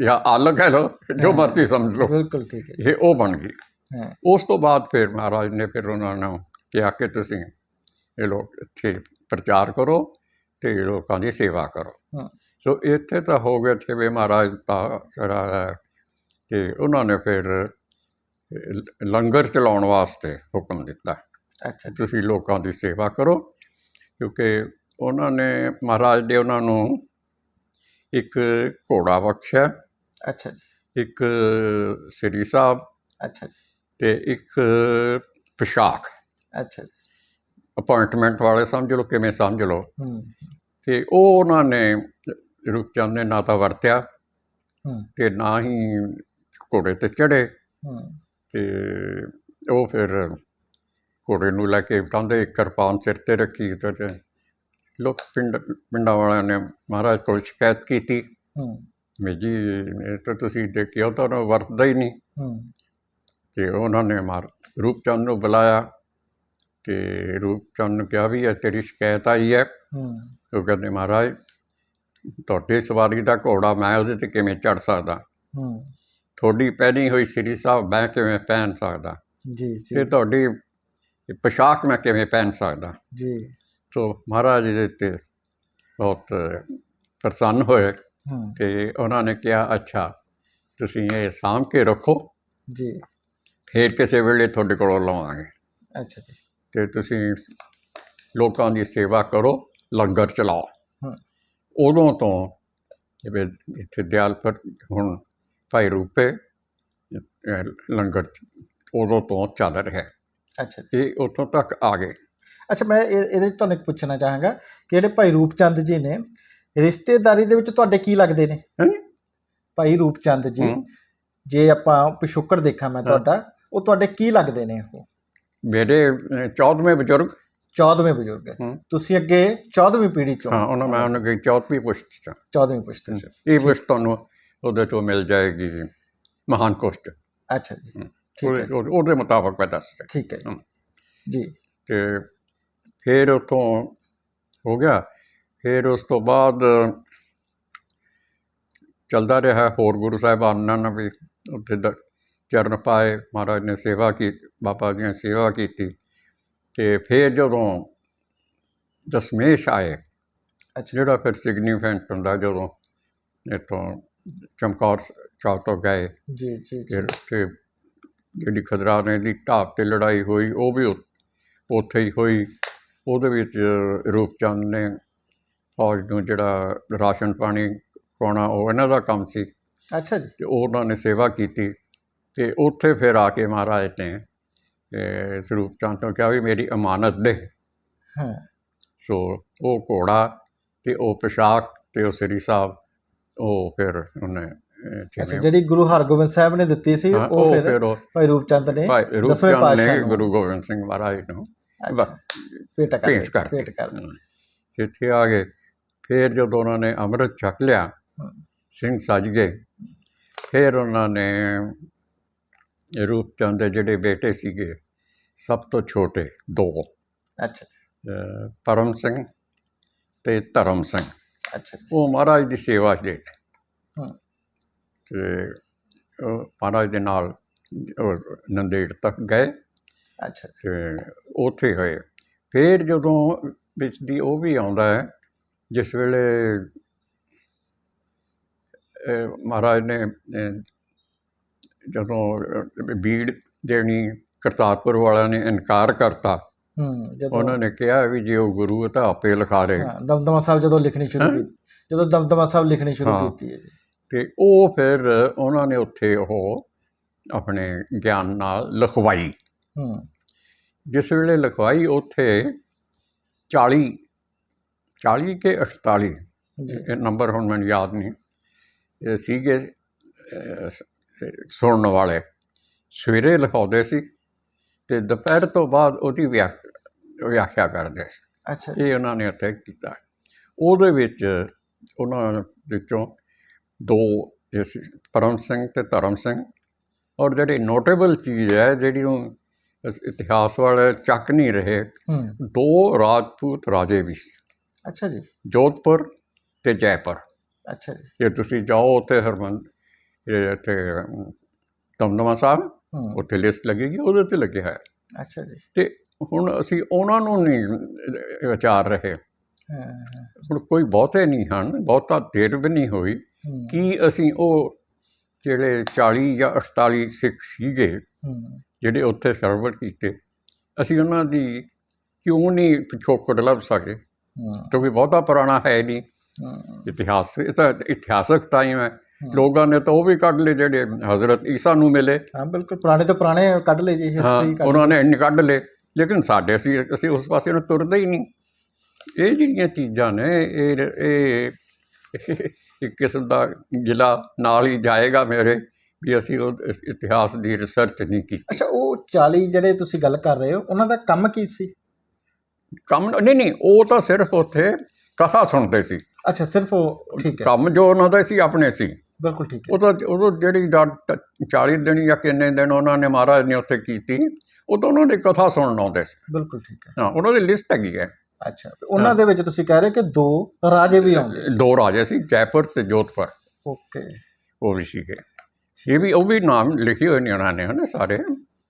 ਜਾਂ ਆਲ ਕਹਿ ਲਓ ਜੋ। ਮਰਜ਼ੀ ਸਮਝ ਲਓ। ਬਿਲਕੁਲ ਠੀਕ ਹੈ ਇਹ ਉਹ ਬਣ ਗਈ। ਉਸ ਤੋਂ ਬਾਅਦ ਫਿਰ ਮਹਾਰਾਜ ਨੇ ਫਿਰ ਉਹਨਾਂ ਨੂੰ ਕਿਹਾ ਕਿ ਤੁਸੀਂ ਇਹ ਲੋਕ ਇੱਥੇ ਪ੍ਰਚਾਰ ਕਰੋ ਤੇ ਲੋਕਾਂ ਦੀ ਸੇਵਾ ਕਰੋ। ਸੋ ਇੱਥੇ ਤਾਂ ਹੋ ਗਿਆ ਕਿ ਵੀ ਮਹਾਰਾਜ ਦਾ ਜਿਹੜਾ ਹੈ ਕਿ ਉਹਨਾਂ ਨੇ ਫਿਰ ਲੰਗਰ ਚਲਾਉਣ ਵਾਸਤੇ ਹੁਕਮ ਦਿੱਤਾ। ਅੱਛਾ। ਤੁਸੀਂ ਲੋਕਾਂ ਦੀ ਸੇਵਾ ਕਰੋ ਕਿਉਂਕਿ ਉਹਨਾਂ ਨੇ ਮਹਾਰਾਜ ਨੇ ਉਹਨਾਂ ਨੂੰ ਇੱਕ ਘੋੜਾ ਬਖਸ਼ਿਆ। ਅੱਛਾ ਜੀ। ਇੱਕ ਸ੍ਰੀ ਸਾਹਿਬ ਅੱਛਾ ਜੀ। ਤੇ ਇੱਕ ਪੋਸ਼ਾਕ ਅੱਛਾ ਜੀ। ਅਪਾਇੰਟਮੈਂਟ ਵਾਲੇ ਸਮਝ ਲਓ ਕਿਵੇਂ ਸਮਝ ਲਓ। ਤੇ ਉਹ ਉਹਨਾਂ ਨੇ ਰੂਪਚੰਦ ਨੇ ਨਾ ਤਾਂ ਵਰਤਿਆ ਤੇ ਨਾ ਹੀ ਘੋੜੇ ਤੇ ਚੜੇ ਤੇ ਉਹ ਫਿਰ ਘੋੜੇ ਨੂੰ ਲੈ ਕੇ ਕਹਿੰਦੇ ਕਿਰਪਾਨ ਸਿਰ ਤੇ ਰੱਖੀ ਤੇ ਲੋਕ ਪਿੰਡ ਪਿੰਡਾਂ ਵਾਲਿਆਂ ਨੇ ਮਹਾਰਾਜ ਕੋਲ ਸ਼ਿਕਾਇਤ ਕੀਤੀ। ਵੀ ਜੀ ਇਹ ਤਾਂ ਤੁਸੀਂ ਦੇਖਿਓ ਤਾਂ ਉਹ ਵਰਤਦਾ ਹੀ ਨਹੀਂ। ਤੇ ਉਹਨਾਂ ਨੇ ਮਾਰ ਰੂਪਚੰਦ ਨੂੰ ਬੁਲਾਇਆ ਤੇ ਰੂਪਚੰਦ ਨੂੰ ਕਿਹਾ ਵੀ ਇਹ ਤੇਰੀ ਸ਼ਿਕਾਇਤ ਆਈ ਹੂੰ। ਉਹ ਕਹਿੰਦੇ ਮਹਾਰਾਜ ਤੁਹਾਡੀ ਸਵਾਰੀ ਦਾ ਘੋੜਾ ਮੈਂ ਉਹਦੇ ਤੇ ਕਿਵੇਂ ਚੜ ਸਕਦਾ? ਹੂੰ। ਤੁਹਾਡੀ ਪਹਿਨੀ ਹੋਈ ਸ੍ਰੀ ਸਾਹਿਬ ਮੈਂ ਕਿਵੇਂ ਪਹਿਨ ਸਕਦਾ? ਜੀ ਜੀ। ਤੇ ਤੁਹਾਡੀ ਪੋਸ਼ਾਕ ਮੈਂ ਕਿਵੇਂ ਪਹਿਨ ਸਕਦਾ? ਜੀ। ਸੋ ਮਹਾਰਾਜ ਦੇ ਤੇ ਬਹੁਤ ਪ੍ਰਸੰਨ ਹੋਏ ਤੇ ਉਹਨਾਂ ਨੇ ਕਿਹਾ ਅੱਛਾ ਤੁਸੀਂ ਇਹ ਸਾਂਭ ਕੇ ਰੱਖੋ। ਜੀ। ਫੇਰ ਕਿਸੇ ਵੇਲੇ ਤੁਹਾਡੇ ਕੋਲੋਂ ਲਵਾਂਗੇ। ਅੱਛਾ ਜੀ। ਤੇ ਤੁਸੀਂ ਲੋਕਾਂ ਦੀ ਸੇਵਾ ਕਰੋ। ਲੰਗਰ ਚਲਾਓ ਹੂੰ ਉਦੋਂ ਤੋਂ ਜਿਵੇਂ ਇੱਥੇ ਦਿਆਲਪੁਰ ਹੁਣ ਭਾਈ ਰੂਪੇ ਲੰਗਰ ਉਦੋਂ ਤੋਂ ਚੱਲ ਰਿਹਾ ਹੈ। ਅੱਛਾ ਇਹ ਉੱਥੋਂ ਤੱਕ ਆ ਗਏ ਅੱਛਾ ਮੈਂ ਇਹ- ਇਹਦੇ ਵਿੱਚ ਤੁਹਾਨੂੰ ਇੱਕ ਪੁੱਛਣਾ ਚਾਹਾਂਗਾ ਕਿ ਜਿਹੜੇ ਭਾਈ ਰੂਪਚੰਦ ਜੀ ਨੇ ਰਿਸ਼ਤੇਦਾਰੀ ਦੇ ਵਿੱਚ ਤੁਹਾਡੇ ਕੀ ਲੱਗਦੇ ਨੇ? ਭਾਈ ਰੂਪਚੰਦ ਜੀ। ਜੇ ਆਪਾਂ ਪਿਛੋਕੜ ਦੇਖਾਂ ਮੈਂ। ਤੁਹਾਡਾ ਉਹ ਤੁਹਾਡੇ ਕੀ ਲੱਗਦੇ ਨੇ ਉਹ ਮੇਰੇ 14ਵੇਂ ਬਜ਼ੁਰਗ 14ਵੇਂ ਬਜ਼ੁਰਗ ਹੈ। ਤੁਸੀਂ ਅੱਗੇ 14ਵੀਂ ਪੀੜ੍ਹੀ ਚੋਂ ਹਾਂ ਉਹਨਾਂ ਮੈਂ ਉਹਨਾਂ ਦੀ 14ਵੀਂ ਪੁਸ਼ਤ ਚ 14ਵੀਂ ਪੁਸ਼ਤ ਚ। ਇਹ ਪੁਸ਼ਤ ਤੁਹਾਨੂੰ ਉਹਦੇ ਤੋਂ ਮਿਲ ਜਾਏਗੀ ਮਹਾਨ ਕੋਸ਼ਟ ਅੱਛਾ ਜੀ। ਠੀਕ ਹੈ ਉਹਦੇ ਜੀ, ਮੁਤਾਬਕ ਮੈਂ ਦੱਸ ਰਿਹਾ। ਠੀਕ ਹੈ ਜੀ। ਜੀ। ਤੇ ਫਿਰ ਉੱਥੋਂ ਹੋ ਗਿਆ। ਫਿਰ ਉਸ ਤੋਂ ਬਾਅਦ ਚੱਲਦਾ ਰਿਹਾ ਹੋਰ ਗੁਰੂ ਸਾਹਿਬਾਨਾਂ ਨੇ ਵੀ ਉੱਥੇ ਚਰਨ ਪਾਏ। ਮਹਾਰਾਜ ਨੇ ਸੇਵਾ ਕੀ ਬਾਬਾ ਜੀ ਨੇ ਸੇਵਾ ਕੀਤੀ। ਤੇ ਫਿਰ ਜਦੋਂ ਦਸਮੇਸ਼ ਆਏ ਜਿਹੜਾ ਫਿਰ ਸਿਗਨੀਫੈਂਟ ਹੁੰਦਾ ਜਦੋਂ ਇੱਥੋਂ ਚਮਕੌਰ ਚੌਕ ਤੋਂ ਗਏ ਜੀ ਜੀ ਜਿਹੜੀ ਖਦਰਾਨੇ ਦੀ ਢਾਬ ਤੇ ਲੜਾਈ ਹੋਈ ਉਹ ਵੀ ਉੱਥੇ ਹੀ ਹੋਈ। ਉਹਦੇ ਵਿੱਚ ਰੂਪਚੰਦ ਨੇ ਫੌਜ ਨੂੰ ਜਿਹੜਾ ਰਾਸ਼ਨ ਪਾਣੀ ਖਵਾਉਣਾ ਉਹ ਇਹਨਾਂ ਦਾ ਕੰਮ ਸੀ। ਅੱਛਾ ਜੀ। ਤੇ ਉਹਨਾਂ ਨੇ ਸੇਵਾ ਕੀਤੀ ਤੇ ਉੱਥੇ ਫਿਰ ਆ ਕੇ ਮਹਾਰਾਜ ਨੇ ਅਹ, ਸਰੂਪ ਚੰਦ ਤੋਂ ਕਿਹਾ ਵੀ ਮੇਰੀ ਅਮਾਨਤ ਦੇ। ਹਾਂ। ਸੋ ਉਹ ਘੋੜਾ ਤੇ ਉਹ ਪੋਸ਼ਾਕ ਤੇ ਉਹ ਸ੍ਰੀ ਸਾਹਿਬ ਉਹ ਫਿਰ ਉਹਨੇ ਅੱਛਾ ਜਿਹੜੀ ਗੁਰੂ ਹਰਗੋਬਿੰਦ ਸਾਹਿਬ ਨੇ ਦਿੱਤੀ ਸੀ ਉਹ ਫਿਰ ਭਾਈ ਰੂਪਚੰਦ ਨੇ ਦਸਵੇਂ ਪਾਤਸ਼ਾਹ ਨੂੰ। ਗੁਰੂ ਗੋਬਿੰਦ ਸਿੰਘ ਮਹਾਰਾਜ ਨੂੰ ਭੇਟ ਕਰ ਭੇਟ ਕਰ। ਇੱਥੇ ਆ ਗਏ। ਫਿਰ ਜਦੋਂ ਉਹਨਾਂ ਨੇ ਅੰਮ੍ਰਿਤ ਛਕ ਲਿਆ। ਸਿੰਘ ਸੱਜ ਗਏ। ਫਿਰ ਉਹਨਾਂ ਨੇ ਰੂਪਚੰਦ ਦੇ ਜਿਹੜੇ ਬੇਟੇ ਸੀਗੇ ਸਭ ਤੋਂ ਛੋਟੇ ਦੋ। ਅੱਛਾ ਅਹ, ਪਰਮ ਸਿੰਘ ਤੇ ਧਰਮ ਸਿੰਘ। ਅੱਛਾ ਉਹ ਮਹਾਰਾਜ ਦੀ ਸੇਵਾ 'ਚ ਦੇ ਹਾਂ। ਤੇ ਉਹ ਮਹਾਰਾਜ ਦੇ ਨਾਲ ਉਹ ਨੰਦੇੜ ਤੱਕ ਗਏ। ਅੱਛਾ ਤੇ ਉੱਥੇ ਹੋਏ। ਫਿਰ ਜਦੋਂ ਵਿੱਚ ਦੀ ਉਹ ਵੀ ਆਉਂਦਾ ਹੈ ਜਿਸ ਵੇਲੇ ਅਹ, ਮਹਾਰਾਜ ਨੇ ਅਹ, ਜਦੋਂ ਬੀੜ ਦੇਣੀ ਕਰਤਾਰਪੁਰ ਵਾਲਿਆਂ ਨੇ ਇਨਕਾਰ ਕਰਤਾ ਉਹਨਾਂ ਨੇ ਕਿਹਾ ਵੀ ਜੇ ਉਹ ਗੁਰੂ ਹੈ ਤਾਂ ਆਪੇ ਲਿਖਾਰੇ ਦਮਦਮਾ ਸਾਹਿਬ ਜਦੋਂ ਲਿਖਣੀ ਸ਼ੁਰੂ? ਕੀਤੀ ਜਦੋਂ ਦਮਦਮਾ ਸਾਹਿਬ ਲਿਖਣੀ ਸ਼ੁਰੂ। ਕੀਤੀ ਹੈ ਤੇ ਉਹ ਫਿਰ ਉਹਨਾਂ ਨੇ ਉੱਥੇ ਉਹ ਆਪਣੇ ਗਿਆਨ ਨਾਲ ਲਿਖਵਾਈ। ਹੂੰ। ਜਿਸ ਵੇਲੇ ਲਿਖਵਾਈ ਉੱਥੇ 40 40 ਕੇ 48 ਜੀ। ਇਹ ਨੰਬਰ ਹੁਣ ਮੈਨੂੰ ਯਾਦ ਨਹੀਂ ਸੀਗੇ ਸੁਣਨ ਵਾਲੇ ਸਵੇਰੇ ਲਿਖਾਉਂਦੇ ਸੀ ਤੇ ਦੁਪਹਿਰ ਤੋਂ ਬਾਅਦ ਉਹਦੀ ਵਿਆਖ- ਵਿਆਖਿਆ ਕਰਦੇ ਸੀ। ਅੱਛਾ ਇਹ ਉਹਨਾਂ ਨੇ ਉੱਥੇ ਕੀਤਾ। ਉਹਦੇ ਵਿੱਚ ਉਹਨਾਂ ਵਿੱਚੋਂ ਦੋ ਇਸ ਪਰਮ ਸਿੰਘ ਤੇ ਧਰਮ ਸਿੰਘ ਔਰ ਜਿਹੜੀ ਨੋਟੇਬਲ ਚੀਜ਼ ਹੈ ਜਿਹੜੀ ਉਹ ਇਤਿਹਾਸ ਵਾਲੇ ਚੱਕ ਨਹੀਂ ਰਹੇ ਦੋ ਰਾਜਪੂਤ ਰਾਜੇ ਵੀ ਸੀ। ਅੱਛਾ ਜੀ। ਜੋਧਪੁਰ ਤੇ ਜੈਪੁਰ। ਅੱਛਾ ਜੀ। ਜੇ ਤੁਸੀਂ ਜਾਓ ਉੱਥੇ ਹਰਮੰਦ ਇੱਥੇ ਦਮਦਮਾ ਸਾਹਿਬ ਉੱਥੇ ਲਿਸਟ ਲੱਗੇਗੀ ਉਹਦੇ ਤੇ ਲੱਗਿਆ ਹੈ ਅੱਛਾ ਜੀ। ਤੇ ਹੁਣ ਅਸੀਂ ਉਹਨਾਂ ਨੂੰ ਨਹੀਂ ਵਿਚਾਰ ਰਹੇ। ਹੁਣ ਕੋਈ ਬਹੁਤੇ ਨਹੀਂ ਹਨ ਬਹੁਤਾ ਦੇਰ ਵੀ ਨਹੀਂ ਹੋਈ। ਕੀ ਅਸੀਂ ਉਹ ਜਿਹੜੇ 40 ਜਾਂ 48 ਸਿੱਖ ਸੀਗੇ ਜਿਹੜੇ ਉੱਥੇ ਸਰਵਰ ਕੀਤੇ ਅਸੀਂ ਉਹਨਾਂ ਦੀ ਕਿਉਂ ਨਹੀਂ ਪਿਛੋਕੜ ਲੱਭ ਸਕੇ? ਕਿਉਂਕਿ ਬਹੁਤਾ ਪੁਰਾਣਾ ਹੈ ਨਹੀਂ। ਇਤਿਹਾਸ ਇਹ ਤਾਂ ਇਤਿਹਾਸਕ ਟਾਈਮ ਹੂੰ। ਲੋਕਾਂ ਨੇ ਤਾਂ ਉਹ ਵੀ ਕੱਢ ਲਏ ਜਿਹੜੇ ਹਜ਼ਰਤ ਈਸਾ ਨੂੰ ਮਿਲੇ। ਹਾਂ ਬਿਲਕੁਲ ਪੁਰਾਣੇ ਤੋਂ ਪੁਰਾਣੇ ਕੱਢ ਲਏ ਜੀ ਹਿਸਟਰੀ ਕੱਢ ਉਹਨਾਂ ਨੇ ਇੰਨੇ ਕੱਢ ਲਏ ਲੇਕਿਨ ਸਾਡੇ ਅਸੀਂ ਅਸੀਂ ਉਸ ਪਾਸੇ ਨੂੰ ਤੁਰਦੇ ਹੀ ਨਹੀਂ। ਇਹ ਜਿਹੜੀਆਂ ਚੀਜ਼ਾਂ ਨੇ ਇਹ ਇਹ ਇੱਕ ਕਿਸਮ ਦਾ ਗਿਲਾ ਨਾਲ ਹੀ ਜਾਏਗਾ ਮੇਰੇ ਵੀ ਅਸੀਂ ਉਹ ਇਤਿਹਾਸ ਦੀ ਰਿਸਰਚ ਨਹੀਂ ਕੀਤੀ। ਅੱਛਾ ਉਹ 40 ਜਿਹੜੇ ਤੁਸੀਂ ਗੱਲ ਕਰ ਰਹੇ ਹੋ ਉਹਨਾਂ ਦਾ ਕੰਮ ਕੀ ਸੀ? ਕੰਮ ਨਹੀਂ ਨਹੀਂ ਉਹ ਤਾਂ ਸਿਰਫ ਉੱਥੇ ਕਥਾ ਸੁਣਦੇ ਸੀ। ਅੱਛਾ ਸਿਰਫ ਉਹ ਠੀਕ ਹੈ। ਕੰਮ ਜੋ ਉਹਨਾਂ ਦਾ ਸੀ ਆਪਣੇ ਸੀ। ਬਿਲਕੁਲ ਠੀਕ ਹੈ। ਉਹ ਤਾਂ ਉਹ ਜਿਹੜੀ ਦਾ 40 ਦਿਨ ਜਾਂ ਕਿੰਨੇ ਦਿਨ ਉਹਨਾਂ ਨੇ ਮਹਾਰਾਜ ਨੇ ਉੱਥੇ ਕੀਤੀ ਉਹ ਤਾਂ ਉਹਨਾਂ ਦੀ ਕਥਾ ਸੁਣਨ ਆਉਂਦੇ ਸੀ। ਬਿਲਕੁਲ ਠੀਕ ਹੈ। ਹਾਂ ਉਹਨਾਂ ਦੀ ਲਿਸਟ ਹੈਗੀ ਹੈ। ਅੱਛਾ ਉਹਨਾਂ ਦੇ ਵਿੱਚ ਤੁਸੀਂ ਕਹਿ ਰਹੇ ਕਿ ਦੋ ਰਾਜੇ ਵੀ ਆਉਂਦੇ ਸੀ। ਦੋ ਰਾਜੇ ਸੀ ਜੈਪੁਰ ਤੇ ਜੋਧਪੁਰ। ਓਕੇ। ਉਹ ਵੀ ਸੀਗੇ। ਇਹ ਵੀ ਉਹ ਵੀ ਨਾਮ ਲਿਖੇ ਹੋਏ ਨੇ ਉਹਨਾਂ ਨੇ ਹਨਾ ਸਾਰੇ।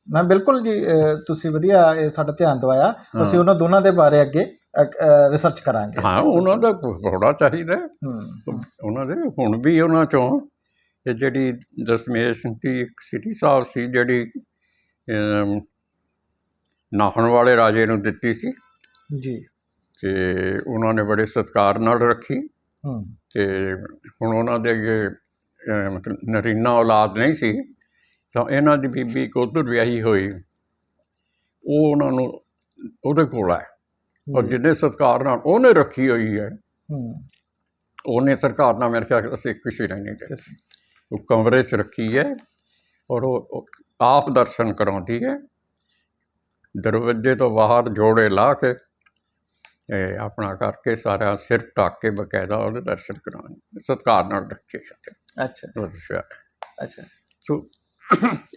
ਮੈਂ ਬਿਲਕੁਲ ਜੀ ਤੁਸੀਂ ਵਧੀਆ ਇਹ ਸਾਡਾ ਧਿਆਨ ਦਵਾਇਆ। ਅਸੀਂ ਉਹਨਾਂ ਦੋਨਾਂ ਦੇ ਬਾਰੇ ਅੱਗੇ ਰਿਸਰਚ ਕਰਾਂਗੇ ਹਾਂ ਉਹਨਾਂ ਦਾ ਹੋਣਾ ਚਾਹੀਦਾ ਉਹਨਾਂ ਦੇ ਹੁਣ ਵੀ ਉਹਨਾਂ ਚੋਂ ਇਹ ਜਿਹੜੀ ਦਸ਼ਮੇਸ਼ ਦੀ ਇੱਕ ਸਿਟੀ ਸਾਹਿਬ ਸੀ ਜਿਹੜੀ ਨਾਹਣ ਵਾਲੇ ਰਾਜੇ ਨੂੰ ਦਿੱਤੀ ਸੀ। ਜੀ। ਤੇ ਉਹਨਾਂ ਨੇ ਬੜੇ ਸਤਿਕਾਰ ਨਾਲ ਰੱਖੀ। ਤੇ ਹੁਣ ਉਹਨਾਂ ਦੇ ਅੱਗੇ ਮਤਲਬ ਨਰੀਨਾ ਔਲਾਦ ਨਹੀਂ ਸੀ ਤਾਂ ਇਹਨਾਂ ਦੀ ਬੀਬੀ ਉੱਧਰ ਵਿਆਹੀ ਹੋਈ। ਉਹ ਉਹਨਾਂ ਨੂੰ ਉਹਦੇ ਕੋਲ ਹੈ ਔਰ ਜਿੰਨੇ ਸਤਿਕਾਰ ਨਾਲ ਉਹਨੇ ਰੱਖੀ ਹੋਈ ਹੈ ਹੂੰ। ਉਹਨੇ ਸਰਕਾਰ ਨਾਲ ਮੇਰੇ ਖਿਆਲ ਅਸੀਂ ਕਿਸੇ ਨੇ ਨਹੀਂ ਦੇ ਕਿਸ- ਉਹ ਕਮਰੇ 'ਚ ਰੱਖੀ ਹੈ ਔਰ ਉਹ ਆਪ ਦਰਸ਼ਨ ਕਰਾਉਂਦੀ ਹੈ। ਦਰਵਾਜ਼ੇ ਤੋਂ ਬਾਹਰ ਜੋੜੇ ਲਾ ਕੇ ਇਹ ਆਪਣਾ ਕਰਕੇ ਸਾਰਾ ਸਿਰ ਢੱਕ ਕੇ ਬਕਾਇਦਾ ਉਹਦੇ ਦਰਸ਼ਨ ਕਰਾਉਣੇ। ਸਤਿਕਾਰ ਨਾਲ ਰੱਖੇ ਜਾਂਦੇ ਅੱਛਾ। ਅੱਛਾ। ਸੋ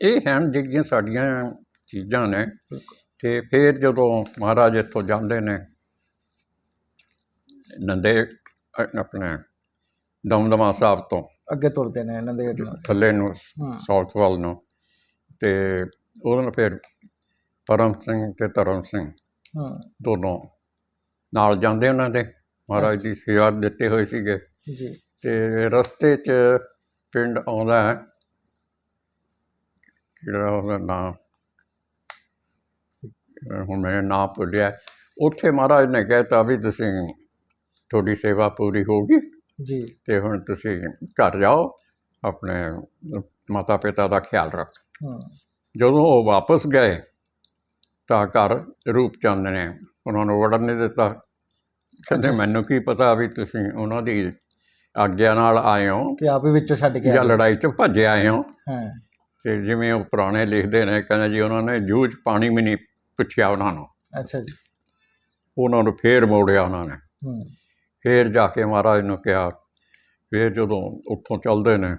ਇਹ ਹਨ ਜਿਹੜੀਆਂ ਸਾਡੀਆਂ ਚੀਜ਼ਾਂ ਨੇ। ਬਿਲਕੁਲ। ਤੇ ਫਿਰ ਜਦੋਂ ਮਹਾਰਾਜ ਇੱਥੋਂ ਜਾਂਦੇ ਨੇ ਨੰਦੇ ਆਪਣੇ ਦਮਦਮਾ ਸਾਹਿਬ ਤੋਂ ਅੱਗੇ ਤੁਰਦੇ ਨੇ ਇਹਨਾਂ ਦੇ ਥੱਲੇ ਨੂੰ ਸਾਊਥ ਵੱਲ ਨੂੰ। ਤੇ ਉਹਨਾਂ ਨੂੰ ਫਿਰ ਪਰਮ ਸਿੰਘ ਤੇ ਧਰਮ ਸਿੰਘ ਹੂੰ। ਦੋਨੋਂ ਨਾਲ ਜਾਂਦੇ ਉਹਨਾਂ ਦੇ। ਮਹਾਰਾਜ ਦੀ ਸੇਵਾ ਦਿੱਤੇ ਹੋਏ ਸੀਗੇ। ਜੀ। ਤੇ ਰਸਤੇ 'ਚ ਪਿੰਡ ਆਉਂਦਾ ਹੈ। ਕਿਹੜਾ ਉਹਦਾ ਨਾਂ? ਅਹ ਹੁਣ ਮੈਂ ਨਾਂ ਭੁੱਲਿਆ। ਉੱਥੇ ਮਹਾਰਾਜ ਨੇ ਕਹਿਤਾ ਵੀ ਤੁਸੀਂ ਤੁਹਾਡੀ ਸੇਵਾ ਪੂਰੀ ਹੋ ਗਈ ਜੀ। ਤੇ ਹੁਣ ਤੁਸੀਂ ਘਰ ਜਾਓ ਆਪਣੇ ਮਾਤਾ ਪਿਤਾ ਦਾ ਖਿਆਲ ਰੱਖ। ਹੂੰ। ਜਦੋਂ ਉਹ ਵਾਪਸ ਗਏ ਤਾਂ ਘਰ ਰੂਪ ਚੰਦ ਨੇ ਉਹਨਾਂ ਨੂੰ ਵੜਨ ਨਹੀਂ ਦਿੱਤਾ। ਕਹਿੰਦੇ ਮੈਨੂੰ ਕੀ ਪਤਾ ਵੀ ਤੁਸੀਂ ਉਹਨਾਂ ਦੀ ਆਗਿਆ ਨਾਲ ਆਏ ਹੋ ਕਿ ਆਪ ਹੀ ਵਿੱਚੋਂ ਛੱਡ ਕੇ ਜਾਂ ਲੜਾਈ 'ਚ ਭੱਜੇ ਆਏ ਹੋ? ਹਾਂ। ਤੇ ਜਿਵੇਂ ਉਹ ਪੁਰਾਣੇ ਲਿਖਦੇ ਨੇ ਕਹਿੰਦੇ ਜੀ ਉਹਨਾਂ ਨੇ ਜੂਝ ਪਾਣੀ ਵੀ ਨਹੀਂ ਪੁੱਛਿਆ ਉਹਨਾਂ ਨੂੰ। ਅੱਛਾ ਜੀ। ਉਹਨਾਂ ਨੂੰ ਫੇਰ ਮੋੜਿਆ ਉਹਨਾਂ ਨੇ। ਹੂੰ। ਫੇਰ ਜਾ ਕੇ ਮਹਾਰਾਜ ਨੂੰ ਕਿਹਾ ਫੇਰ ਜਦੋਂ ਉੱਥੋਂ ਚੱਲਦੇ ਨੇ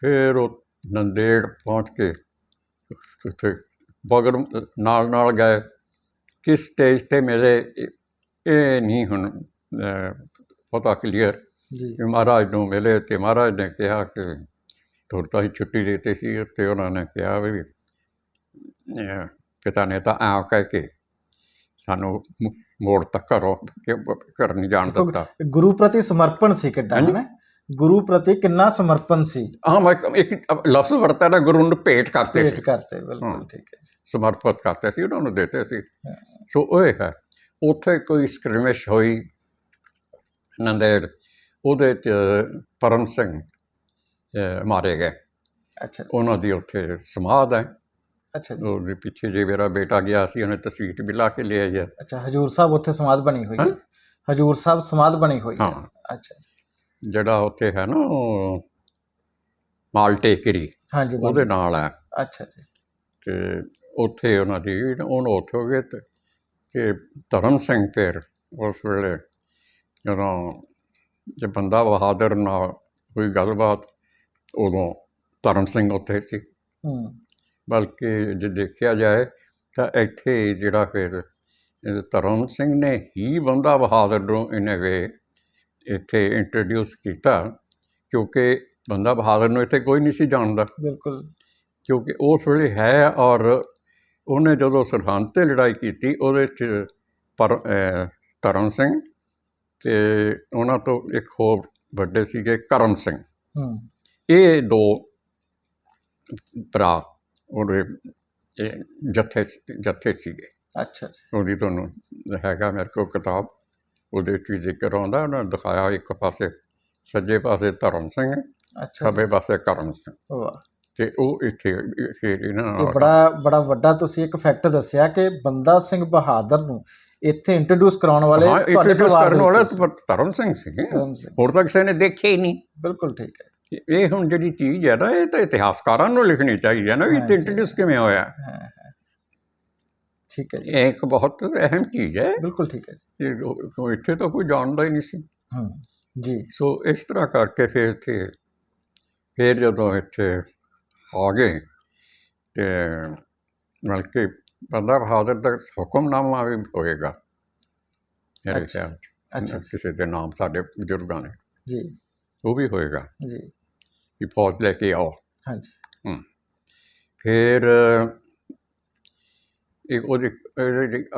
ਫੇਰ ਉਹ ਨੰਦੇੜ ਪਹੁੰਚ ਕੇ ਉੱਥੇ ਬਗਰ ਨਾਲ ਨਾਲ ਗਏ। ਕਿਸ ਸਟੇਜ ਤੇ ਮੇਰੇ ਇਹ- ਨਹੀਂ ਹੁਣ ਪਤਾ ਕਲੀਅਰ ਜੀ। ਮਹਾਰਾਜ ਨੂੰ ਮਿਲੇ ਤੇ ਮਹਾਰਾਜ ਨੇ ਕਿਹਾ ਕਿ ਤੁਹਾਨੂੰ ਤਾਂ ਹੀ ਛੁੱਟੀ ਦਿੱਤੀ ਸੀ ਤੇ ਉਹਨਾਂ ਨੇ ਕਿਹਾ ਵੀ ਪਿਤਾ ਨੇ ਤਾਂ ਆ ਕਹਿ ਕੇ ਸਾਨੂੰ ਮ- ਮੋੜ ਤੱਕ ਕਰੋ ਕਿ ਘਰ ਨਹੀਂ ਜਾਣ ਦਿੱਤਾ ਗੁਰੂ ਪ੍ਰਤੀ ਸਮਰਪਣ ਸੀ ਕਿੱਡਾ ਹਾਂਜੀ। ਹੈ ਨਾ ਗੁਰੂ ਪ੍ਰਤੀ ਕਿੰਨਾ ਸਮਰਪਣ ਸੀ ਹਾਂ ਮੈਂ ਇੱਕ- ਇੱਕ ਲਫ਼ਜ਼ ਵਰਤਾ ਨਾ ਗੁਰੂ ਨੂੰ ਭੇਟ ਕਰਤੇ ਭੇਟ ਸੀ ਕਰਤੇ ਬਿਲਕੁਲ ਹਾਂ। ਠੀਕ ਹੈ। ਸਮਰਪਿਤ ਕਰਤੇ ਸੀ ਉਹਨਾਂ ਨੂੰ ਦਿੱਤੇ ਸੀ ਹਾਂ। ਸੋ ਉਹ ਇਹ ਹੈ ਉੱਥੇ ਕੋਈ ਸਕ੍ਰਿਮਿਸ਼ ਹੋਈ ਨੰਦੇੜ ਉਹਦੇ ਚ ਪਰਮ ਸਿੰਘ ਅਹ, ਮਾਰੇ ਗਏ ਅੱਛਾ ਉਹਨਾਂ ਦੀ ਉੱਥੇ ਸਮਾਧ ਹੈ ਅੱਛਾ ਜੀ। ਉਹਦੇ ਪਿੱਛੇ ਜੇ ਮੇਰਾ ਬੇਟਾ ਗਿਆ ਸੀ ਉਹਨੇ ਤਸਵੀਰ ਵੀ ਲਾ ਕੇ ਲਿਆਈ ਹੈ ਅੱਛਾ ਹਜੂਰ ਸਾਹਿਬ ਉੱਥੇ ਸਮਾਧ ਬਣੀ ਹੋਈ ਹੈ? ਹਾਂ। ਹਜੂਰ ਸਾਹਿਬ ਸਮਾਧ ਬਣੀ ਹੋਈ ਹੈ? ਹਾਂ। ਅੱਛਾ ਜਿਹੜਾ ਉੱਥੇ ਹੈ ਨਾ ਉਹ ਮਾਲਟੇਕਰੀ ਹਾਂਜੀ ਉਹਦੇ। ਨਾਲ ਹੈ। ਅੱਛਾ ਜੀ। ਤੇ ਉੱਥੇ ਉਹਨਾਂ ਦੀ ਉਹਨੂੰ ਉੱਥੇ ਹੋ ਗਏ ਤੇ ਕਿ ਧਰਮ ਸਿੰਘ ਫਿਰ ਉਸ ਵੇਲੇ ਜਦੋਂ ਜੇ ਬੰਦਾ ਬਹਾਦਰ ਨਾਲ ਕੋਈ ਗੱਲਬਾਤ ਉਦੋਂ ਧਰਮ ਸਿੰਘ ਉੱਥੇ ਸੀ। ਹੂੰ। ਬਲਕਿ ਜੇ ਦੇਖਿਆ ਜਾਏ ਤਾਂ ਇੱਥੇ ਜਿਹੜਾ ਫਿਰ ਧਰਮ ਸਿੰਘ ਨੇ ਹੀ ਬੰਦਾ ਬਹਾਦਰ ਨੂੰ ਇਹਨੇ ਵੇ ਇੱਥੇ ਇੰਟਰੋਡਿਊਸ ਕੀਤਾ ਕਿਉਂਕਿ ਬੰਦਾ ਬਹਾਦਰ ਨੂੰ ਇੱਥੇ ਕੋਈ ਨਹੀਂ ਸੀ ਜਾਣਦਾ। ਬਿਲਕੁਲ। ਕਿਉਂਕਿ ਉਸ ਵੇਲੇ ਹੈ ਔਰ ਉਹਨੇ ਜਦੋਂ ਸਰਹੰਦ 'ਤੇ ਲੜਾਈ ਕੀਤੀ ਉਹਦੇ 'ਚ ਪਰ ਧਰਮ ਸਿੰਘ ਤੇ ਉਹਨਾਂ ਤੋਂ ਇੱਕ ਹੋਰ ਵੱਡੇ ਸੀਗੇ ਕਰਮ ਸਿੰਘ। ਹੂੰ। ਇਹ ਦੋ ਭਰਾ ਉਹਦੇ ਇਹ ਜੱਥੇ ਜੱਥੇ ਸੀਗੇ। ਅੱਛਾ ਉਹਦੀ ਤੁਹਾਨੂੰ ਹੈਗਾ ਮੇਰੇ ਕੋਲ ਕਿਤਾਬ ਉਹਦੇ 'ਚ ਵੀ ਜ਼ਿਕਰ ਆਉਂਦਾ ਉਹਨਾਂ ਨੇ ਦਿਖਾਇਆ ਇੱਕ ਪਾਸੇ ਸੱਜੇ ਪਾਸੇ ਧਰਮ ਸਿੰਘ ਅੱਛਾ। ਖੱਬੇ ਪਾਸੇ ਕਰਮ ਸਿੰਘ। ਵਾਹ। ਤੇ ਉਹ ਇੱਥੇ ਫਿਰ ਇਹਨਾਂ ਇਹ ਨਾਲ ਬੜਾ ਬੜਾ ਵੱਡਾ ਤੁਸੀਂ ਇੱਕ ਫੈਕਟ ਦੱਸਿਆ ਕਿ ਬੰਦਾ ਸਿੰਘ ਬਹਾਦਰ ਨੂੰ ਇੱਥੇ ਇੰਟਰੋਡਿਊਸ ਕਰਾਉਣ ਵਾਲੇ ਹਾਂ ਪਰਿਵਾਰ ਕਰਨ ਦੇ ਵਾਲਾ ਵਿੱਚੋਂ ਸੀ। ਤਾਂ ਧਰਮ ਸਿੰਘ ਸੀ ਧਰਮ ਸਿੰਘ ਹੋਰ ਤਾਂ ਕਿਸੇ ਨੇ ਦੇਖਿਆ ਹੀ ਨਹੀਂ। ਬਿਲਕੁਲ ਠੀਕ ਹੈ। ਇਹ ਹੁਣ ਜਿਹੜੀ ਚੀਜ਼ ਹੈ ਨਾ ਇਹ ਤਾਂ ਇਤਿਹਾਸਕਾਰਾਂ ਨੂੰ ਲਿਖਣੀ ਚਾਹੀਦੀ ਹੈ ਨਾ ਵੀ। ਇੰਟਰੋਡਿਊਸ ਕਿਵੇਂ ਹੋਇਆ। ਠੀਕ ਹੈ ਇਹ ਇੱਕ ਬਹੁਤ ਅਹਿਮ ਚੀਜ਼ ਹੈ। ਬਿਲਕੁਲ ਠੀਕ ਹੈ ਇੱਥੇ ਤਾਂ ਕੋਈ ਜਾਣਦਾ ਹੀ ਨਹੀਂ ਸੀ। ਹੂੰ ਜੀ। ਸੋ ਇਸ ਤਰ੍ਹਾਂ ਕਰਕੇ ਫਿਰ ਇੱਥੇ ਫਿਰ ਜਦੋਂ ਇੱਥੇ ਆ ਗਏ ਤੇ ਬਲਕਿ ਬੰਦਾ ਬਹਾਦਰ ਦਾ ਹੁਕਮਨਾਮਾ ਵੀ ਹੋਏਗਾ। ਮੇਰੇ। ਖਿਆਲ ਅੱਛਾ। ਕਿਸੇ ਦੇ ਨਾਮ ਸਾਡੇ ਬਜ਼ੁਰਗਾਂ ਨੇ ਜੀ। ਉਹ ਵੀ ਹੋਏਗਾ। ਜੀ। ਕਿ ਫੌਜ ਲੈ ਕੇ ਆਓ ਹਾਂਜੀ ਫਿਰ ਇੱਕ ਉਹਦੀ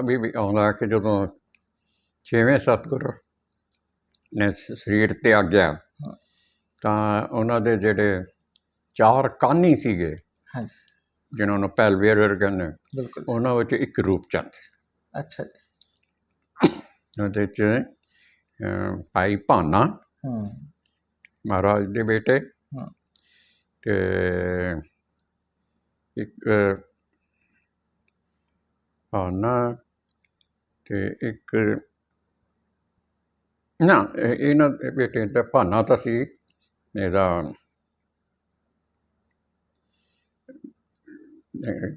ਅਭੀ ਵੀ ਆਉਂਦਾ ਕਿ ਜਦੋਂ ਛੇਵੇਂ ਸਤਿਗੁਰ ਨੇ ਸਰੀਰ ਤੇ ਆ ਗਿਆ ਹਾਂ। ਤਾਂ ਉਹਨਾਂ ਦੇ ਜਿਹੜੇ ਚਾਰ ਕਾਨੀ ਸੀਗੇ ਹਾਂਜੀ ਜਿਨ੍ਹਾਂ ਨੂੰ ਪੈਲਵੇਅਰ ਕਹਿੰਦੇ ਬਿਲਕੁਲ ਉਹਨਾਂ ਵਿੱਚ ਇੱਕ ਰੂਪ ਚੰਦ। ਅੱਛਾ ਜੀ ਉਹਦੇ ਚ ਭਾਈ ਭਾਨਾ ਹੂੰ ਮਹਾਰਾਜ ਦੇ ਬੇਟੇ ਹਾਂ। ਤੇ ਇੱਕ ਭਾਨਾ ਤੇ ਇੱਕ ਨਾ ਇਹਨਾਂ ਦੇ ਬੇਟੇ ਦਾ ਭਾਨਾ ਤਾਂ ਸੀ ਇਹਦਾ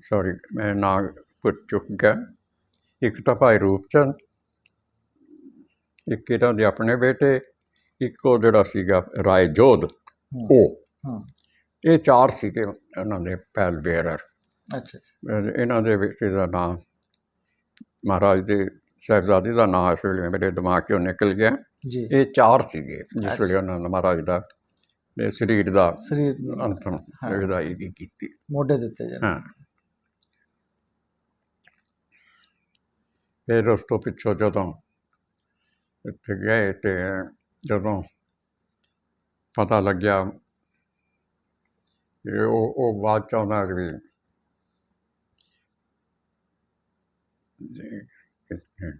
ਸੌਰੀ ਮੈਂ ਨਾਂ ਪੁੱਛ ਚੁੱਕ ਗਿਆ ਇੱਕ ਤਾਂ ਭਾਈ ਰੂਪਚੰਦ ਇੱਕ ਇਹਨਾਂ ਦੇ ਆਪਣੇ ਬੇਟੇ ਇੱਕ ਉਹ ਜਿਹੜਾ ਸੀਗਾ ਰਾਏ ਜੋਧ ਉਹ। ਹੂੰ। ਇਹ ਚਾਰ ਸੀਗੇ ਇਹਨਾਂ ਦੇ ਪੈਲ ਬੇਅਰਰ ਅੱਛਾ ਇਹਨਾਂ ਦੇ ਬੇਟੇ ਦਾ ਨਾਮ ਮਹਾਰਾਜ ਦੇ ਸਾਹਿਬਜ਼ਾਦੇ ਦਾ ਨਾਮ ਇਸ ਵੇਲੇ ਮੇਰੇ ਦਿਮਾਗ 'ਚੋਂ ਨਿਕਲ ਗਿਆ। ਜੀ। ਇਹ ਚਾਰ ਸੀਗੇ ਜਿਸ। ਵੇਲੇ ਉਹਨਾਂ ਨੇ ਮਹਾਰਾਜ ਦਾ ਇਹ ਸਰੀਰ ਦਾ ਸਰੀਰ ਅੰਤਮ। ਵਿਦਾਈ ਵੀ ਕੀਤੀ। ਮੋਢੇ ਦਿੱਤੇ ਜਾਂਦੇ ਹਾਂ। ਫਿਰ ਉਸ ਤੋਂ ਪਿੱਛੋਂ ਜਦੋਂ ਇੱਥੇ ਗਏ ਤੇ ਜਦੋਂ ਪਤਾ ਲੱਗਿਆ ਕਿ ਉਹ ਉਹ ਬਾਅਦ 'ਚ ਚਾਹੁੰਦਾ ਵੀ ਜੀ, ਕਿ-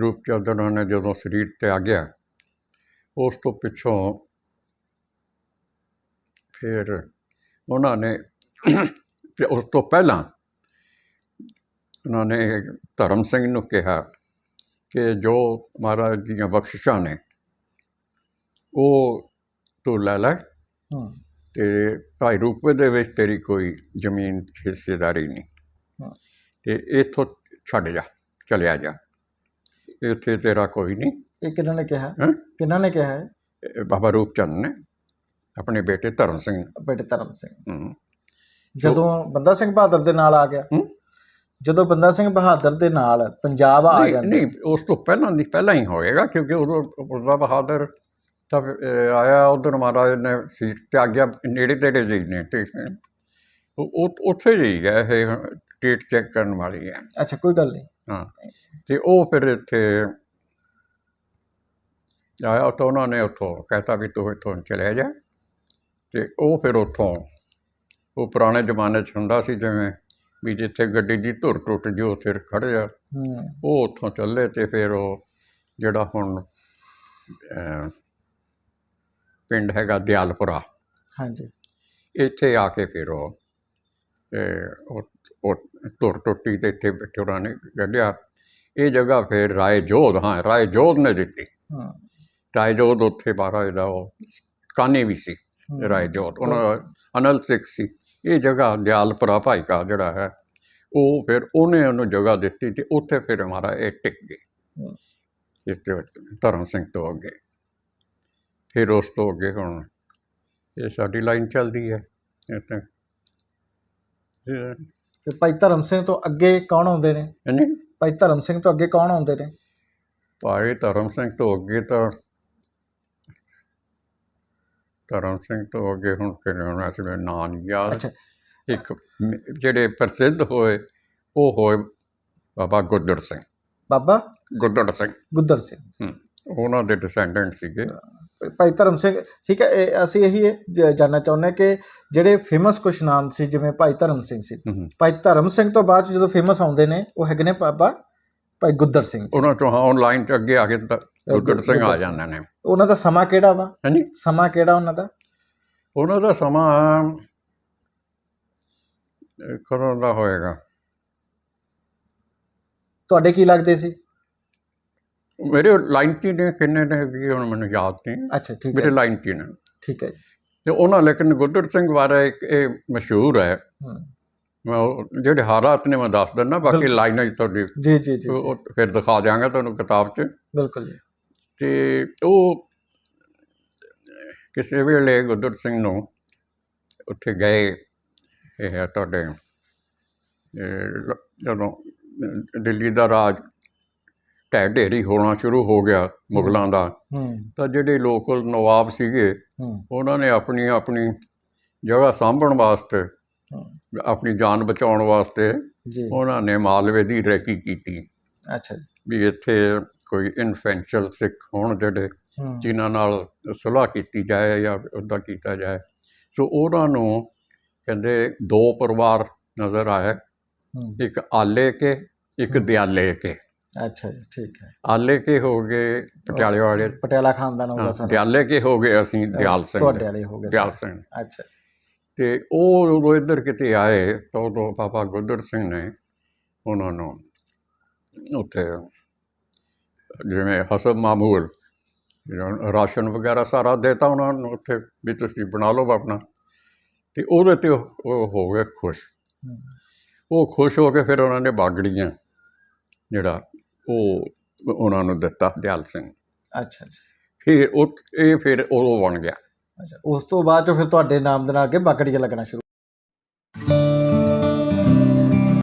ਰੂਪ ਚੰਦਰ ਨੇ ਜਦੋਂ ਸਰੀਰ ਤੇ ਆ ਗਿਆ ਉਸ ਤੋਂ ਪਿੱਛੋਂ ਫਿਰ ਉਹਨਾਂ ਨੇ ਤੇ ਉਸ ਤੋਂ ਪਹਿਲਾਂ ਉਹਨਾਂ ਨੇ ਧਰਮ ਸਿੰਘ ਨੂੰ ਕਿਹਾ ਕਿ ਜੋ ਮਹਾਰਾਜ ਦੀਆਂ ਬਖਸ਼ਿਸ਼ਾਂ ਨੇ ਉਹ ਤੂੰ ਲੈ ਲੈ ਤੇ ਭਾਈ ਰੂਪੇ ਦੇ ਵਿੱਚ ਤੇਰੀ ਕੋਈ ਜ਼ਮੀਨ ਹਿੱਸੇਦਾਰੀ ਨਹੀਂ। ਤੇ ਇੱਥੋਂ ਛੱਡ ਜਾ ਚਲਿਆ ਜਾ ਇੱਥੇ ਤੇਰਾ ਕੋਈ ਨਹੀਂ ਇਹ ਕਿਹਨਾਂ ਨੇ ਕਿਹਾ? ਕਿਹਨਾਂ ਨੇ ਕਿਹਾ ਹੈ ਬਾਬਾ ਰੂਪਚੰਦ ਨੇ ਆਪਣੇ ਬੇਟੇ ਧਰਮ ਸਿੰਘ। ਬੇਟੇ ਧਰਮ ਸਿੰਘ। ਜਦੋਂ ਬੰਦਾ ਸਿੰਘ ਬਹਾਦਰ ਦੇ ਨਾਲ ਆ ਗਿਆ? ਜਦੋਂ ਬੰਦਾ ਸਿੰਘ ਬਹਾਦਰ ਦੇ ਨਾਲ ਪੰਜਾਬ ਆ ਨਹੀਂ ਜਾਂਦਾ ਨਹੀਂ ਉਸ ਤੋਂ ਪਹਿਲਾਂ ਦੀ ਪਹਿਲਾਂ ਹੀ ਹੋਏਗਾ ਕਿਉਂਕਿ ਉਦੋਂ ਬਹਾਦਰ ਤਾਂ ਅਹ, ਆਇਆ ਉਧਰ ਮਹਾਰਾਜ ਨੇ ਸੀਟ ਤੇ ਆ ਗਿਆ ਨੇੜੇ ਤੇੜੇ ਜਿਹੀ ਨੇ ਤੇ ਉਹ ਉੱਥੇ ਜਿਹੀ ਹੈ ਇਹ ਟੇਟ ਚੈੱਕ ਕਰਨ ਵਾਲੀ ਹੈ। ਅੱਛਾ ਕੋਈ ਗੱਲ ਨਹੀਂ। ਹਾਂ ਤੇ ਉਹ ਫਿਰ ਇੱਥੇ ਆਇਆ ਤਾਂ ਉਹਨਾਂ ਨੇ ਉੱਥੋਂ ਕਹਿਤਾ ਵੀ ਤੂੰ ਇੱਥੋਂ ਚਲੇ ਜਾ ਤੇ ਉਹ ਫਿਰ ਉੱਥੋਂ ਉਹ ਪੁਰਾਣੇ ਜ਼ਮਾਨੇ 'ਚ ਹੁੰਦਾ ਸੀ ਜਿਵੇਂ ਵੀ ਜਿੱਥੇ ਗੱਡੀ ਦੀ ਧੁਰ ਟੁੱਟ ਜੀ ਉੱਥੇ ਖੜ੍ਹ ਜਾ। ਉਹ ਉੱਥੋਂ ਚੱਲੇ ਤੇ ਫਿਰ ਉਹ ਜਿਹੜਾ ਹੁਣ ਪਿੰਡ ਹੈਗਾ ਦਿਆਲਪੁਰਾ। ਹਾਂਜੀ। ਇੱਥੇ ਆ ਕੇ ਫਿਰ ਉਹ ਇਹ, ਉਹ ਉਹ ਧੁਰ ਟੁੱਟੀ ਤੇ ਇੱਥੇ ਬੈਠੇ ਉਹਨਾਂ ਨੇ ਕੱਢਿਆ ਇਹ ਜਗ੍ਹਾ ਫਿਰ ਰਾਏ ਜੋਧ ਹਾਂ ਰਾਏ ਜੋਧ ਨੇ ਦਿੱਤੀ। ਹਾਂ। ਰਾਏ ਜੋਧ ਉੱਥੇ ਮਹਾਰਾਜ ਦਾ ਉਹ ਕਾਨੀ ਵੀ ਸੀ। ਰਾਏ ਜੋਧ। ਉਹਨਾਂ ਅਨਲ ਸਿੱਖ ਸੀ। ਇਹ ਜਗ੍ਹਾ ਦਿਆਲਪੁਰਾ ਭਾਈ ਕਾ ਜਿਹੜਾ ਹੈ ਉਹ ਫਿਰ ਉਹਨੇ ਉਹਨੂੰ ਜਗ੍ਹਾ ਦਿੱਤੀ ਤੇ ਉੱਥੇ ਫਿਰ ਹਮਾਰਾ ਇਹ ਟਿਕ ਗਏ। ਇਸ ਵਿੱਚ ਧਰਮ ਸਿੰਘ ਤੋਂ ਅੱਗੇ। ਫਿਰ ਉਸ ਤੋਂ ਅੱਗੇ ਹੁਣ ਇਹ ਸਾਡੀ ਲਾਈਨ ਚੱਲਦੀ ਹੈ ਇਹ ਤਾਂ। ਭਾਈ ਧਰਮ ਸਿੰਘ ਤੋਂ ਅੱਗੇ ਕੌਣ ਆਉਂਦੇ ਨੇ? ਨਹੀਂ ਭਾਈ ਧਰਮ ਸਿੰਘ ਤੋਂ ਅੱਗੇ ਕੌਣ ਆਉਂਦੇ ਨੇ? ਭਾਈ ਧਰਮ ਸਿੰਘ ਤੋਂ ਅੱਗੇ ਤਾਂ ਧਰਮ ਸਿੰਘ ਤੋਂ ਅੱਗੇ ਹੁਣ ਕਿਹਨੇ ਹੋਣਾ ਸੀ ਮੈਨੂੰ ਨਾਂ ਨਹੀਂ ਯਾਦ। ਇੱਕ ਜਿਹੜੇ ਪ੍ਰਸਿੱਧ ਹੋਏ ਉਹ ਹੋਏ ਬਾਬਾ ਗੁੱਦੜ ਸਿੰਘ। ਬਾਬਾ ਗੁੱਦੜ ਸਿੰਘ। ਗੁੱਦਰ ਸਿੰਘ। ਉਹਨਾਂ ਦੇ ਡਿਸੈਂਡੈਂਟ ਸੀਗੇ। ਭਾਈ ਧਰਮ ਸਿੰਘ ਠੀਕ ਹੈ ਇਹ ਅਸੀਂ ਇਹੀ ਇਹ ਜ- ਜਾਣਨਾ ਚਾਹੁੰਦੇ ਕਿ ਜਿਹੜੇ ਫੇਮਸ ਕੁਛ ਨਾਮ ਸੀ ਜਿਵੇਂ ਭਾਈ ਧਰਮ ਸਿੰਘ ਸੀ। ਭਾਈ ਧਰਮ ਸਿੰਘ ਤੋਂ ਬਾਅਦ ਜਦੋਂ ਫੇਮਸ ਆਉਂਦੇ ਨੇ ਉਹ ਹੈਗੇ ਨੇ ਬਾਬਾ ਭਾਈ ਗੁੱਦਰ ਸਿੰਘ। ਉਹਨਾਂ ਤੋਂ ਆਨਲਾਈਨ ਚ ਅੱਗੇ ਆ ਕੇ ਤਾਂ ਗੁੱਦੜ ਸਿੰਘ ਆ। ਜਾਂਦੇ ਨੇ। ਉਹਨਾਂ ਦਾ ਸਮਾਂ ਕਿਹੜਾ ਵਾ? ਹਾਂਜੀ। ਸਮਾਂ ਕਿਹੜਾ ਉਹਨਾਂ ਦਾ? ਉਹਨਾਂ ਦਾ ਸਮਾਂ ਕਦੋਂ ਦਾ ਹੋਏਗਾ? ਤੁਹਾਡੇ ਕੀ ਲੱਗਦੇ ਸੀ? ਮੇਰੇ ਲਾਈਨ 'ਚ ਹੀ ਨੇ ਕਿੰਨੇ ਨੇ ਹੈਗੇ ਹੁਣ ਮੈਨੂੰ ਯਾਦ ਨਹੀਂ। ਅੱਛਾ ਠੀਕ ਮੇਰੇ ਹੈ ਲਾਈਨ 'ਚ ਹੀ ਨੇ। ਠੀਕ ਹੈ ਤੇ ਉਹਨਾਂ ਲੇਕਿਨ ਗੁੱਦੜ ਸਿੰਘ ਬਾਰੇ ਇੱਕ ਇਹ ਮਸ਼ਹੂਰ ਹੈ। ਮੈਂ ਉਹ- ਜਿਹੜੇ ਹਾਲਾਤ ਨੇ ਮੈਂ ਦੱਸ ਦਿੰਦਾ ਬਾਕੀ। ਲਾਈਨਾਂ ਤੁਹਾਡੀ ਜੀ ਜੀ ਜੀ ਫਿਰ ਦਿਖਾ ਦਿਆਂਗਾ ਤੁਹਾਨੂੰ ਕਿਤਾਬ 'ਚ। ਬਿਲਕੁਲ ਜੀ। ਤੇ ਉਹ ਕਿਸੇ ਵੇਲੇ ਗੁੱਦਰ ਸਿੰਘ ਨੂੰ ਉੱਥੇ ਗਏ। ਇਹ ਹੈ ਤੁਹਾਡੇ ਜਦੋਂ ਦਿੱਲੀ ਦਾ ਰਾਜ ਢਹਿ ਢੇਰੀ ਹੋਣਾ ਸ਼ੁਰੂ ਹੋ ਗਿਆ ਮੁਗਲਾਂ ਦਾ। ਤਾਂ ਜਿਹੜੇ ਲੋਕਲ ਨਵਾਬ ਸੀਗੇ ਉਹਨਾਂ ਨੇ ਆਪਣੀ ਆਪਣੀ ਜਗ੍ਹਾ ਸਾਂਭਣ ਵਾਸਤੇ ਆਪਣੀ ਜਾਨ ਬਚਾਉਣ ਵਾਸਤੇ ਉਹਨਾਂ ਨੇ ਮਾਲਵੇ ਦੀ ਰੈਕੀ ਕੀਤੀ। ਅੱਛਾ ਜੀ। ਵੀ ਇੱਥੇ ਕੋਈ ਇਨਫੈਂਸ਼ੀਅਲ ਸਿੱਖ ਹੋਣ ਜਿਹੜੇ ਜਿਨ੍ਹਾਂ ਨਾਲ ਸੁਲਾਹ ਕੀਤੀ ਜਾਏ ਜਾਂ ਉੱਦਾਂ ਕੀਤਾ ਜਾਏ। ਸੋ ਉਹਨਾਂ ਨੂੰ ਕਹਿੰਦੇ ਦੋ ਪਰਿਵਾਰ ਨਜ਼ਰ ਆਏ। ਇੱਕ ਆਲੇ ਕੇ ਇੱਕ। ਦਿਆਲੇ ਕੇ। ਅੱਛਾ ਜੀ ਠੀਕ ਹੈ। ਆਲੇ ਕੇ ਹੋ ਗਏ ਪਟਿਆਲੇ ਵਾਲੇ। ਪਟਿਆਲਾ ਖਾਨਦਾਨ ਹੋਗਾ ਸਾਰਾ। ਦਿਆਲੇ ਕੇ ਹੋ ਗਏ ਅਸੀਂ ਦਿਆਲ ਸਿੰਘ ਤੁਹਾਡੇ। ਵਾਲੇ ਹੋ ਗਏ ਦਿਆਲ। ਸਿੰਘ। ਅੱਛਾ ਤੇ ਉਹ ਉਦੋਂ ਇੱਧਰ ਕਿਤੇ ਆਏ ਤਾਂ ਉਦੋਂ ਬਾਬਾ ਗੁੱਦਰ ਸਿੰਘ ਨੇ ਉਹਨਾਂ ਨੂੰ ਉੱਥੇ ਜਿਵੇਂ ਹਸਬ ਮਾਮੂਲ ਰਾਸ਼ਨ ਵਗੈਰਾ ਸਾਰਾ ਦੇਤਾ ਉਹਨਾਂ ਨੂੰ ਉੱਥੇ ਵੀ ਤੁਸੀਂ ਬਣਾ ਲਓ ਆਪਣਾ। ਤੇ ਉਹਦੇ ਤੇ ਉਹ ਹੋ ਗਏ ਖੁਸ਼। ਉਹ ਖੁਸ਼ ਹੋ ਕੇ ਫਿਰ ਉਹਨਾਂ ਨੇ ਬਾਗੜੀਆਂ ਜਿਹੜਾ ਉਹ ਉਹਨਾਂ ਨੂੰ ਦਿੱਤਾ ਦਿਆਲ ਸਿੰਘ। ਅੱਛਾ ਜੀ ਫਿਰ ਉਹ ਇਹ ਫਿਰ ਉਹ ਬਣ ਗਿਆ। ਅੱਛਾ ਉਸ ਤੋਂ ਬਾਅਦ ਚੋਂ ਫਿਰ ਤੁਹਾਡੇ ਨਾਮ ਦੇ ਨਾਲ ਅੱਗੇ ਬਾਕੜੀਆਂ ਲੱਗਣਾ ਸ਼ੁਰੂ